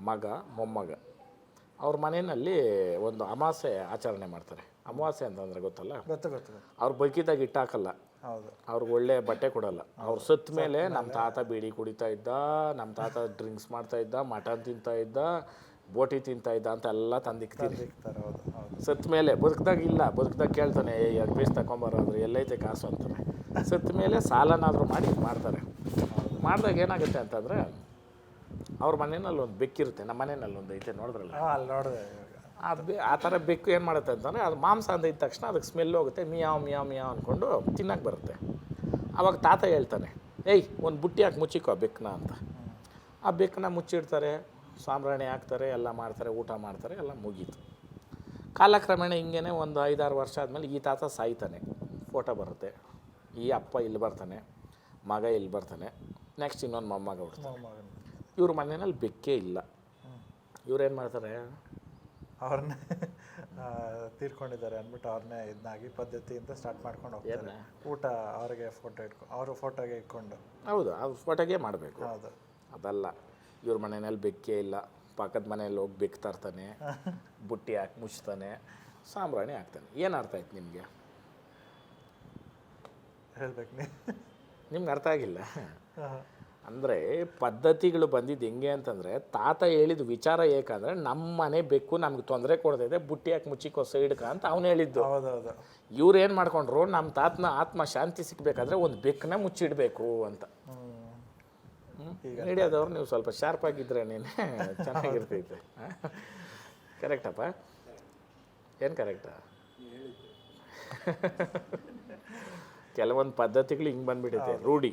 ಮಗ ಮೊಮ್ಮಗ. ಅವ್ರ ಮನೆಯಲ್ಲಿ ಒಂದು ಅಮಾಸೆ ಆಚರಣೆ ಮಾಡ್ತಾರೆ. ಅಮಾವಾಸ್ಯೆ ಅಂತಂದ್ರೆ ಗೊತ್ತಲ್ಲ? ಗೊತ್ತು ಗೊತ್ತು ಗೊತ್ತು. ಅವ್ರು ಬೈಕಿದಾಗ ಇಟ್ಟಾಕಲ್ಲ ಹೌದು. ಅವ್ರಿಗೆ ಒಳ್ಳೆ ಬಟ್ಟೆ ಕೊಡಲ್ಲ. ಅವ್ರು ಸತ್ ಮೇಲೆ ನಮ್ಮ ತಾತ ಬೀಡಿ ಕುಡಿತಾ ಇದ್ದ ನಮ್ಮ ತಾತ ಡ್ರಿಂಕ್ಸ್ ಮಾಡ್ತಾ ಇದ್ದ ಮಟನ್ ತಿಂತಾ ಇದ್ದ ಬೋಟಿ ತಿಂತಾ ಇದ್ದ ಅಂತ ಎಲ್ಲ ತಂದಿಕ್ತೀನಿ ಸತ್ ಹೌದು ಹೌದು. ಸತ್ತ ಮೇಲೆ ಬದುಕ್ದಾಗ ಇಲ್ಲ ಬದುಕ್ದಾಗ ಕೇಳ್ತಾನೆ ಎರಡು ಪೀಸ್ ತಗೊಂಬರ ಅಂದ್ರೆ ಎಲ್ಲೈತೆ ಕಾಸು ಅಂತಾನೆ. ಸತ್ ಮೇಲೆ ಸಾಲನಾದರೂ ಮಾಡಿ ಮಾಡ್ತಾರೆ. ಮಾಡಿದಾಗ ಏನಾಗುತ್ತೆ ಅಂತಂದರೆ ಅವ್ರ ಮನೆಯಲ್ಲಿ ಒಂದು ಬೆಕ್ಕಿರುತ್ತೆ ನಮ್ಮ ಮನೆಯಲ್ಲಿ ಒಂದು ಐತೆ ನೋಡಿದ್ರಲ್ಲ? ಅಲ್ಲಿ ನೋಡಿದೆ. ಇವಾಗ ಆ ಬೆ ಆ ಥರ ಬೆಕ್ಕು ಏನು ಮಾಡುತ್ತೆ ಅಂತಂದರೆ ಅದು ಮಾಂಸ ಅಂದ ಇದ್ದ ತಕ್ಷಣ ಅದಕ್ಕೆ ಸ್ಮೆಲ್ ಹೋಗುತ್ತೆ ಮಿಯಾವ್ ಮಿಯಾವ್ ಮಿಯಾವ್ ಅಂದ್ಕೊಂಡು ತಿನ್ನಕ್ಕೆ ಬರುತ್ತೆ. ಆವಾಗ ತಾತ ಹೇಳ್ತಾನೆ ಏಯ್ ಒಂದು ಬುಟ್ಟಿ ಹಾಕಿ ಮುಚ್ಚಿಕೋ ಆ ಬೆಕ್ಕನ್ನ ಅಂತ. ಆ ಬೆಕ್ಕನ ಮುಚ್ಚಿಡ್ತಾರೆ ಸಾಂಬ್ರಾಣಿ ಹಾಕ್ತಾರೆ ಎಲ್ಲ ಮಾಡ್ತಾರೆ ಊಟ ಮಾಡ್ತಾರೆ ಎಲ್ಲ ಮುಗೀತು. ಕಾಲಕ್ರಮೇಣ ಹಿಂಗೇನೆ ಒಂದು ಐದಾರು ವರ್ಷ ಆದಮೇಲೆ ಈ ತಾತ ಸಾಯ್ತಾನೆ. ಫೋಟೋ ಬರುತ್ತೆ ಈ ಅಪ್ಪ ಇಲ್ಲಿ ಬರ್ತಾನೆ ಮಗ ಇಲ್ಲಿ ಬರ್ತಾನೆ ನೆಕ್ಸ್ಟ್ ಇನ್ನೊಂದು ಮೊಮ್ಮಗ ಹುಡ್ತಾನೆ. ಇವ್ರ ಮನೆಯಲ್ಲಿ ಬೆಕ್ಕೇ ಇಲ್ಲ. ಇವ್ರೇನು ಮಾಡ್ತಾರೆ? ಅವ್ರನ್ನ ತೀರ್ಕೊಂಡಿದ್ದಾರೆ ಅಂದ್ಬಿಟ್ಟು ಅವ್ರನ್ನೇ ಇದನ್ನಾಗಿ ಪದ್ಧತಿಯಿಂದ ಸ್ಟಾರ್ಟ್ ಮಾಡ್ಕೊಂಡು ಹೋಗ್ತಾರೆ. ಊಟ ಅವ್ರಿಗೆ ಫೋಟೋ ಇಟ್ಕೊ ಅವರು ಫೋಟೋಗೆ ಇಟ್ಕೊಂಡು. ಹೌದು ಅದು ಫೋಟೋಗೆ ಮಾಡಬೇಕು. ಹೌದು. ಅದಲ್ಲ ಇವ್ರ ಮನೆಯಲ್ಲಿ ಬೆಕ್ಕೇ ಇಲ್ಲ. ಪಕ್ಕದ ಮನೆಯಲ್ಲಿ ಹೋಗಿ ಬೆಕ್ಕು ತರ್ತಾನೆ ಬುಟ್ಟಿ ಹಾಕಿ ಮುಚ್ತಾನೆ ಸಾಂಬ್ರಾಣಿ ಹಾಕ್ತಾನೆ. ಏನು ಅರ್ಥ ಆಯ್ತು ನಿಮಗೆ? ಹೇಳ್ಬೇಕು ನಿಮ್ಗೆ ಅರ್ಥ ಆಗಿಲ್ಲ? ಅಂದರೆ ಪದ್ಧತಿಗಳು ಬಂದಿದ್ದು ಹೆಂಗೆ ಅಂತಂದರೆ ತಾತ ಹೇಳಿದ ವಿಚಾರ ಏಕಂದರೆ ನಮ್ಮ ಮನೆ ಬೆಕ್ಕು ನಮ್ಗೆ ತೊಂದರೆ ಕೊಡ್ತೈತೆ ಬುಟ್ಟಿ ಹಾಕಿ ಮುಚ್ಚಿಕೋ ಸೈಡ್ಕ ಅಂತ ಅವ್ನು ಹೇಳಿದ್ದು. ಹೌದೌದು. ಇವ್ರು ಏನು ಮಾಡ್ಕೊಂಡ್ರು ನಮ್ಮ ತಾತನ ಆತ್ಮ ಶಾಂತಿ ಸಿಗಬೇಕಾದ್ರೆ ಒಂದು ಬೆಕ್ಕನ್ನ ಮುಚ್ಚಿಡಬೇಕು ಅಂತ. ಮೀಡಿಯಾದವ್ರು ನೀವು ಸ್ವಲ್ಪ ಶಾರ್ಪ್ ಆಗಿದ್ರೆ ನೀನು ಚೆನ್ನಾಗಿರ್ತೈತೆ. ಕರೆಕ್ಟಪ್ಪ ಏನು ಕರೆಕ್ಟಾ ಕೆಲವೊಂದು ಪದ್ಧತಿಗಳು ಹಿಂಗೆ ಬಂದ್ಬಿಟ್ಟಿದೆ ರೂಢಿ.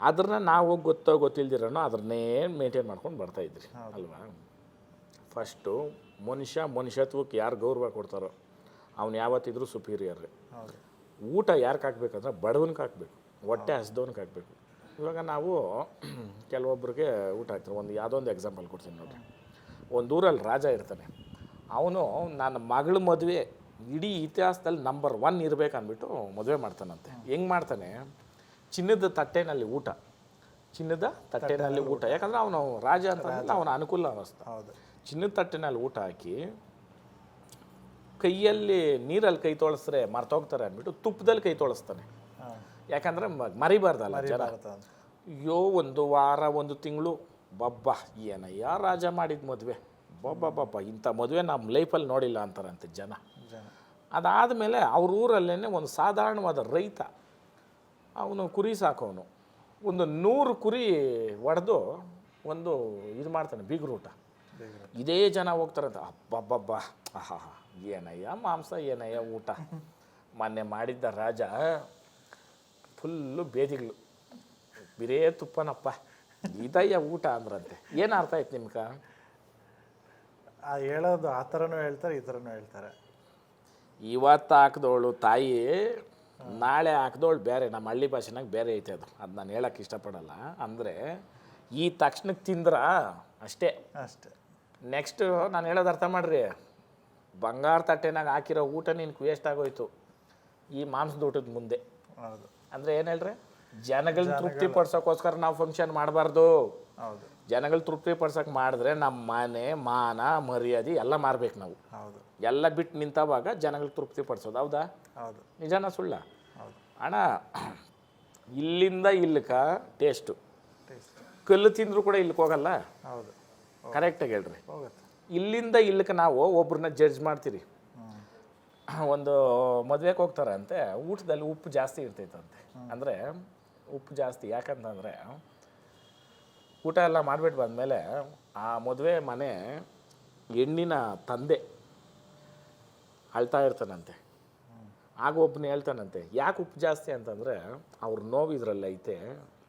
ಅದನ್ನ ನಾವು ಗೊತ್ತೋ ಗೊತ್ತಿಲ್ದಿರೋನೋ ಅದನ್ನೇ ಮೇಂಟೈನ್ ಮಾಡ್ಕೊಂಡು ಬರ್ತಾ ಇದ್ರಿ ಅಲ್ವಾ? ಫಸ್ಟು ಮನುಷ್ಯ ಮನುಷ್ಯತ್ವಕ್ಕೆ ಯಾರು ಗೌರವ ಕೊಡ್ತಾರೋ ಅವ್ನು ಯಾವತ್ತಿದ್ರೂ ಸುಪೀರಿಯರ್ ಊಟ ಯಾರಿಗೆ ಹಾಕ್ಬೇಕಂದ್ರೆ ಬಡವನ್ಗೆ ಹಾಕ್ಬೇಕು ಹೊಟ್ಟೆ ಹಸ್ದವನ್ಗೆ ಹಾಕ್ಬೇಕು. ಇವಾಗ ನಾವು ಕೆಲವೊಬ್ರಿಗೆ ಊಟ ಹಾಕ್ತಾರೆ ಒಂದು ಯಾವುದೋ ಒಂದು ಎಕ್ಸಾಂಪಲ್ ಕೊಡ್ತೀನಿ ನೋಡಿ ಒಂದು ಊರಲ್ಲಿ ರಾಜ ಇರ್ತಾನೆ. ಅವನು ನನ್ನ ಮಗಳ ಮದುವೆ ಇಡೀ ಇತಿಹಾಸದಲ್ಲಿ ನಂಬರ್ ಒನ್ ಇರಬೇಕು ಅಂದ್ಬಿಟ್ಟು ಮದುವೆ ಮಾಡ್ತಾನಂತೆ. ಹೆಂಗೆ ಮಾಡ್ತಾನೆ? ಚಿನ್ನದ ತಟ್ಟೆನಲ್ಲಿ ಊಟ. ಚಿನ್ನದ ತಟ್ಟೆನಲ್ಲಿ ಊಟ. ಯಾಕಂದ್ರೆ ಅವನು ರಾಜ ಅಂತ ಅವನ ಅನುಕೂಲ ಅವಸ್ಥೆ. ಹೌದು. ಚಿನ್ನದ ತಟ್ಟೆನಲ್ಲಿ ಊಟ ಹಾಕಿ ಕೈಯಲ್ಲಿ ನೀರಲ್ಲಿ ಕೈ ತೊಳಸ್ರೆ ಮರ್ತೋಗ್ತಾರೆ ಅಂದ್ಬಿಟ್ಟು ತುಪ್ಪದಲ್ಲಿ ಕೈ ತೊಳಸ್ತಾನೆ. ಯಾಕಂದ್ರೆ ಮರಿಬಾರ್ದಲ್ಲ ಜನ. ಅಯ್ಯೋ ಒಂದು ವಾರ ಒಂದು ತಿಂಗಳು. ಬಬ್ಬ ಏನಯ್ಯ ರಾಜ ಮಾಡಿದ ಮದುವೆ. ಬಬ್ಬ ಬಬ್ಬ ಇಂಥ ಮದುವೆ ನಮ್ಮ ಲೈಫಲ್ಲಿ ನೋಡಿಲ್ಲ ಅಂತಾರಂತೆ ಜನ. ಜನ. ಅದಾದಮೇಲೆ ಅವ್ರ ಊರಲ್ಲೇ ಒಂದು ಸಾಧಾರಣವಾದ ರೈತ. ಅವನು ಕುರಿ ಸಾಕೋನು ಒಂದು ನೂರು ಕುರಿ ಒಡೆದು ಒಂದು ಇದು ಮಾಡ್ತಾನೆ ಬೀಗ್ರೂಟ. ಊಟ ಇದೇ ಜನ ಹೋಗ್ತಾರಂತ ಅಬ್ಬಬ್ಬಬ್ಬ ಆಹಾ ಏನಯ್ಯ ಮಾಂಸ ಏನಯ್ಯ ಊಟ. ಮೊನ್ನೆ ಮಾಡಿದ್ದ ರಾಜ ಫುಲ್ಲು ಬೇದಿಗಳು ಬಿರೇ ತುಪ್ಪನಪ್ಪ ಇದಯ್ಯ ಊಟ ಅಂದ್ರಂತೆ. ಏನು ಅರ್ಥ ಆಯ್ತು ನಿಮ್ಗೆ? ಹೇಳೋದು ಆ ಥರನೂ ಹೇಳ್ತಾರೆ ಈ ಥರನೂ ಹೇಳ್ತಾರೆ. ಇವತ್ತು ಹಾಕಿದವಳು ತಾಯಿ ನಾಳೆ ಹಾಕ್ದೋಳು ಬೇರೆ ನಮ್ಮ ಹಳ್ಳಿ ಭಾಷೆನಾಗ ಬೇರೆ ಐತೆ ಅದು. ಅದು ನಾನು ಹೇಳಕ್ಕೆ ಇಷ್ಟಪಡಲ್ಲ. ಅಂದರೆ ಈ ತಕ್ಷಣಕ್ಕೆ ತಿಂದ್ರ? ಅಷ್ಟೇ. ಅಷ್ಟೇ. ನೆಕ್ಸ್ಟು ನಾನು ಹೇಳೋದು ಅರ್ಥ ಮಾಡ್ರಿ. ಬಂಗಾರ ತಟ್ಟೆನಾಗ ಹಾಕಿರೋ ಊಟ ನಿನ್ಗೆ ವೇಸ್ಟ್ ಆಗೋಯ್ತು. ಈ ಮಾಂಸದ ಊಟದ ಮುಂದೆ. ಹೌದು. ಅಂದರೆ ಏನು ಹೇಳ್ರಿ? ಜನಗಳನ್ನ ತೃಪ್ತಿ ಪಡ್ಸೋಕ್ಕೋಸ್ಕರ ನಾವು ಫಂಕ್ಷನ್ ಮಾಡಬಾರ್ದು. ಹೌದು. ಜನಗಳು ತೃಪ್ತಿ ಪಡ್ಸೋಕೆ ಮಾಡಿದ್ರೆ ನಮ್ಮ ಮನೆ ಮಾನ ಮರ್ಯಾದೆ ಎಲ್ಲ ಮಾರ್ಬೇಕು ನಾವು. ಹೌದು. ಎಲ್ಲ ಬಿಟ್ಟು ನಿಂತವಾಗ ಜನಗಳು ತೃಪ್ತಿ ಪಡಿಸೋದು. ಹೌದಾ? ಹೌದು. ನಿಜಾನ ಸುಳ್ಳ? ಹೌದು. ಅಣ್ಣ ಇಲ್ಲಿಂದ ಇಲ್ಲಕ ಟೇಸ್ಟು ಟೇಸ್ಟ್ ಕಲ್ಲು ತಿಂದರೂ ಕೂಡ ಇಲ್ಲಿಗೆ ಹೋಗಲ್ಲ? ಹೌದು. ಕರೆಕ್ಟಾಗಿ ಹೇಳ್ರಿ. ಹೋಗುತ್ತೆ. ಇಲ್ಲಿಂದ ಇಲ್ಲಕ್ಕೆ ನಾವು ಒಬ್ಬರನ್ನ ಜಡ್ಜ್ ಮಾಡ್ತೀರಿ. ಒಂದು ಮದುವೆಗೆ ಹೋಗ್ತಾರಂತೆ ಊಟದಲ್ಲಿ ಉಪ್ಪು ಜಾಸ್ತಿ ಇರ್ತೈತಂತೆ. ಅಂದರೆ ಉಪ್ಪು ಜಾಸ್ತಿ ಯಾಕಂತಂದರೆ ಊಟ ಎಲ್ಲ ಮಾಡಿಬಿಟ್ಟು ಬಂದಮೇಲೆ ಆ ಮದುವೆ ಮನೆ ಹೆಣ್ಣಿನ ತಂದೆ ಅಳ್ತಾ ಇರ್ತಾನಂತೆ. ಆಗ ಒಬ್ಬನೇ ಹೇಳ್ತಾನಂತೆ ಯಾಕೆ ಉಪ್ಪು ಜಾಸ್ತಿ ಅಂತಂದರೆ ಅವ್ರ ನೋವು ಇದ್ರಲ್ಲಿ ಐತೆ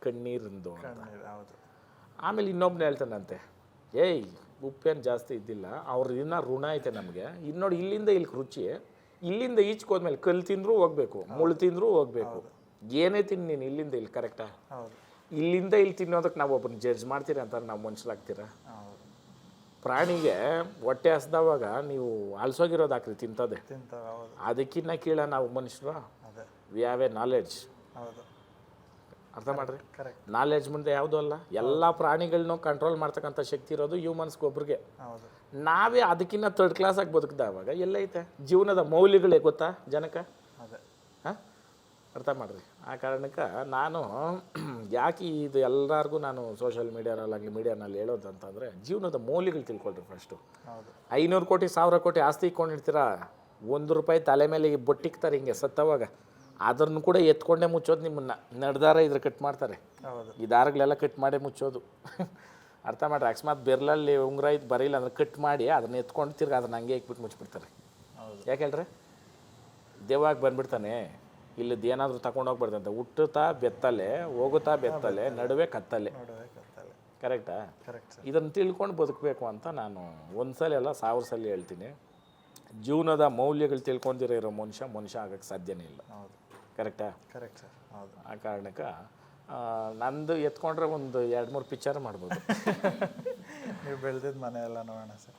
ಕಣ್ಣೀರಿಂದು ಅಂತ. ಆಮೇಲೆ ಇನ್ನೊಬ್ನ ಹೇಳ್ತಾನಂತೆ ಏಯ್ ಉಪ್ಪೇನು ಜಾಸ್ತಿ ಇದ್ದಿಲ್ಲ ಅವ್ರ ಇನ್ನ ಋಣ ಐತೆ ನಮಗೆ. ಇನ್ನೋಡಿ ಇಲ್ಲಿಂದ ಇಲ್ಲಿ ರುಚಿ ಇಲ್ಲಿಂದ ಈಚ್ಕೋದ್ಮೇಲೆ ಕಲ್ಲು ತಿಂದರೂ ಹೋಗ್ಬೇಕು ಮುಳ್ಳು ತಿಂದರೂ ಹೋಗ್ಬೇಕು. ಏನೇ ತಿನ್ನಿ ನೀನು ಇಲ್ಲಿಂದ ಇಲ್ಲಿ ಕರೆಕ್ಟಾ ಇಲ್ಲಿಂದ ಇಲ್ಲಿ ತಿನ್ನೋದಕ್ಕೆ ನಾವು ಒಬ್ಬನ ಜಡ್ಜ್ ಮಾಡ್ತೀರಾ ಅಂತ ನಾವು ಮನುಷ್ಯರಾಗ್ತೀರಾ? ಪ್ರಾಣಿಗೆ ಹೊಟ್ಟೆ ಹಸ್ದವಾಗ ನೀವು ಅಲ್ಸೋಗಿರೋದು ಹಾಕ್ರಿ ತಿಂತದೆ ಹೌದು. ಅದಕ್ಕಿನ್ನ ಕೀಳ ನಾವು ಮನುಷ್ಯರು? ಅದೇ. ವಿ ಹ್ಯಾವ್ ಎ ನಾಲೆಡ್ಜ್ ಹೌದು. ಅರ್ಥ ಮಾಡ್ರಿ? ಕರೆಕ್ಟ್ ನಾಲೆಡ್ಜ್ ಮುಂದೆ ಯಾವುದೂ ಅಲ್ಲ. ಎಲ್ಲ ಪ್ರಾಣಿಗಳನ್ನೂ ಕಂಟ್ರೋಲ್ ಮಾಡ್ತಕ್ಕಂಥ ಶಕ್ತಿ ಇರೋದು ಹ್ಯೂಮನ್ಸ್ಗೆ ಒಬ್ರಿಗೆ ಹೌದು. ನಾವೇ ಅದಕ್ಕಿಂತ ತರ್ಡ್ ಕ್ಲಾಸಾಗಿ ಬದುಕಿದಾವಾಗ ಎಲ್ಲೈತೆ? ಜೀವನದ ಮೌಲ್ಯಗಳೇ ಗೊತ್ತಾ ಜನಕ್ಕೆ ಅದೇ. ಹಾಂ? ಅರ್ಥ ಮಾಡ್ರಿ. ಆ ಕಾರಣಕ್ಕೆ ನಾನು ಯಾಕೆ ಇದು ಎಲ್ಲರಿಗೂ ನಾನು ಸೋಷಿಯಲ್ ಮೀಡಿಯಾನಲ್ಲಾಗಲಿ ಮೀಡಿಯಾನಲ್ಲಿ ಹೇಳೋದು ಅಂತಂದರೆ ಜೀವನದ ಮೌಲ್ಯಗಳು ತಿಳ್ಕೊಳ್ರಿ ಫಸ್ಟು ಹೌದು. ಐನೂರು ಕೋಟಿ ಸಾವಿರ ಕೋಟಿ ಆಸ್ತಿ ಇಟ್ಕೊಂಡಿರ್ತೀರ? ಒಂದು ರೂಪಾಯಿ ತಲೆ ಮೇಲೆ ಬೊಟ್ಟಿಕ್ತಾರೆ ಹಿಂಗೆ ಸತ್ತವಾಗ. ಅದನ್ನು ಕೂಡ ಎತ್ಕೊಂಡೇ ಮುಚ್ಚೋದು ನಿಮ್ಮನ್ನು ನಡೆದಾರ ಇದ್ರ ಕಟ್ ಮಾಡ್ತಾರೆ. ಹೌದು. ಈ ದಾರಗಳೆಲ್ಲ ಕಟ್ ಮಾಡೇ ಮುಚ್ಚೋದು. ಅರ್ಥ ಮಾಡ್ರಿ ಅಕಸ್ಮಾತ್ ಬೆರ್ಲಲ್ಲಿ ಉಂಗುರ ಇದು ಬರೀಲ್ಲ ಅಂದ್ರೆ ಕಟ್ ಮಾಡಿ ಅದನ್ನ ಎತ್ಕೊಂಡು ತಿರ್ಗಿ ಅದನ್ನ ಹಂಗೆ ಇಕ್ಬಿಟ್ಟು ಮುಚ್ಚಿಬಿಡ್ತಾರೆ ಹೌದು. ಯಾಕೆ ಹೇಳ್ರಿ? ದೇವಾಗ ಬಂದ್ಬಿಡ್ತಾನೆ. ಇಲ್ಲದ್ದು ಏನಾದರೂ ತಗೊಂಡೋಗ್ಬಾರ್ದಂತೆ ಹುಟ್ಟುತ್ತಾ ಬೆತ್ತಲೆ ಹೋಗುತ್ತಾ ಬೆತ್ತಲೆ ನಡುವೆ ಕತ್ತಲೆ. ಕರೆಕ್ಟಾ? ಕರೆಕ್ಟ್ ಇದನ್ನು ತಿಳ್ಕೊಂಡು ಬದುಕಬೇಕು ಅಂತ ನಾನು ಒಂದ್ಸಲ ಎಲ್ಲ ಅಲ್ಲ ಸಾವಿರ ಸಲ ಹೇಳ್ತೀನಿ. ಜೀವನದ ಮೌಲ್ಯಗಳು ತಿಳ್ಕೊಂಡಿರೋ ಇರೋ ಮನುಷ್ಯ ಮನುಷ್ಯ ಆಗಕ್ಕೆ ಸಾಧ್ಯನೇ ಇಲ್ಲ. ಹೌದು. ಕರೆಕ್ಟಾ? ಕರೆಕ್ಟ್ ಸರ್ ಹೌದು. ಆ ಕಾರಣಕ್ಕೆ ನಂದು ಎತ್ಕೊಂಡ್ರೆ ಒಂದು ಎರಡು ಮೂರು ಪಿಕ್ಚರ್ ಮಾಡ್ಬೋದು. ನೀವು ಬೆಳೆದಿದ್ದ ಮನೆ ಎಲ್ಲ ನೋಡೋಣ ಸರ್.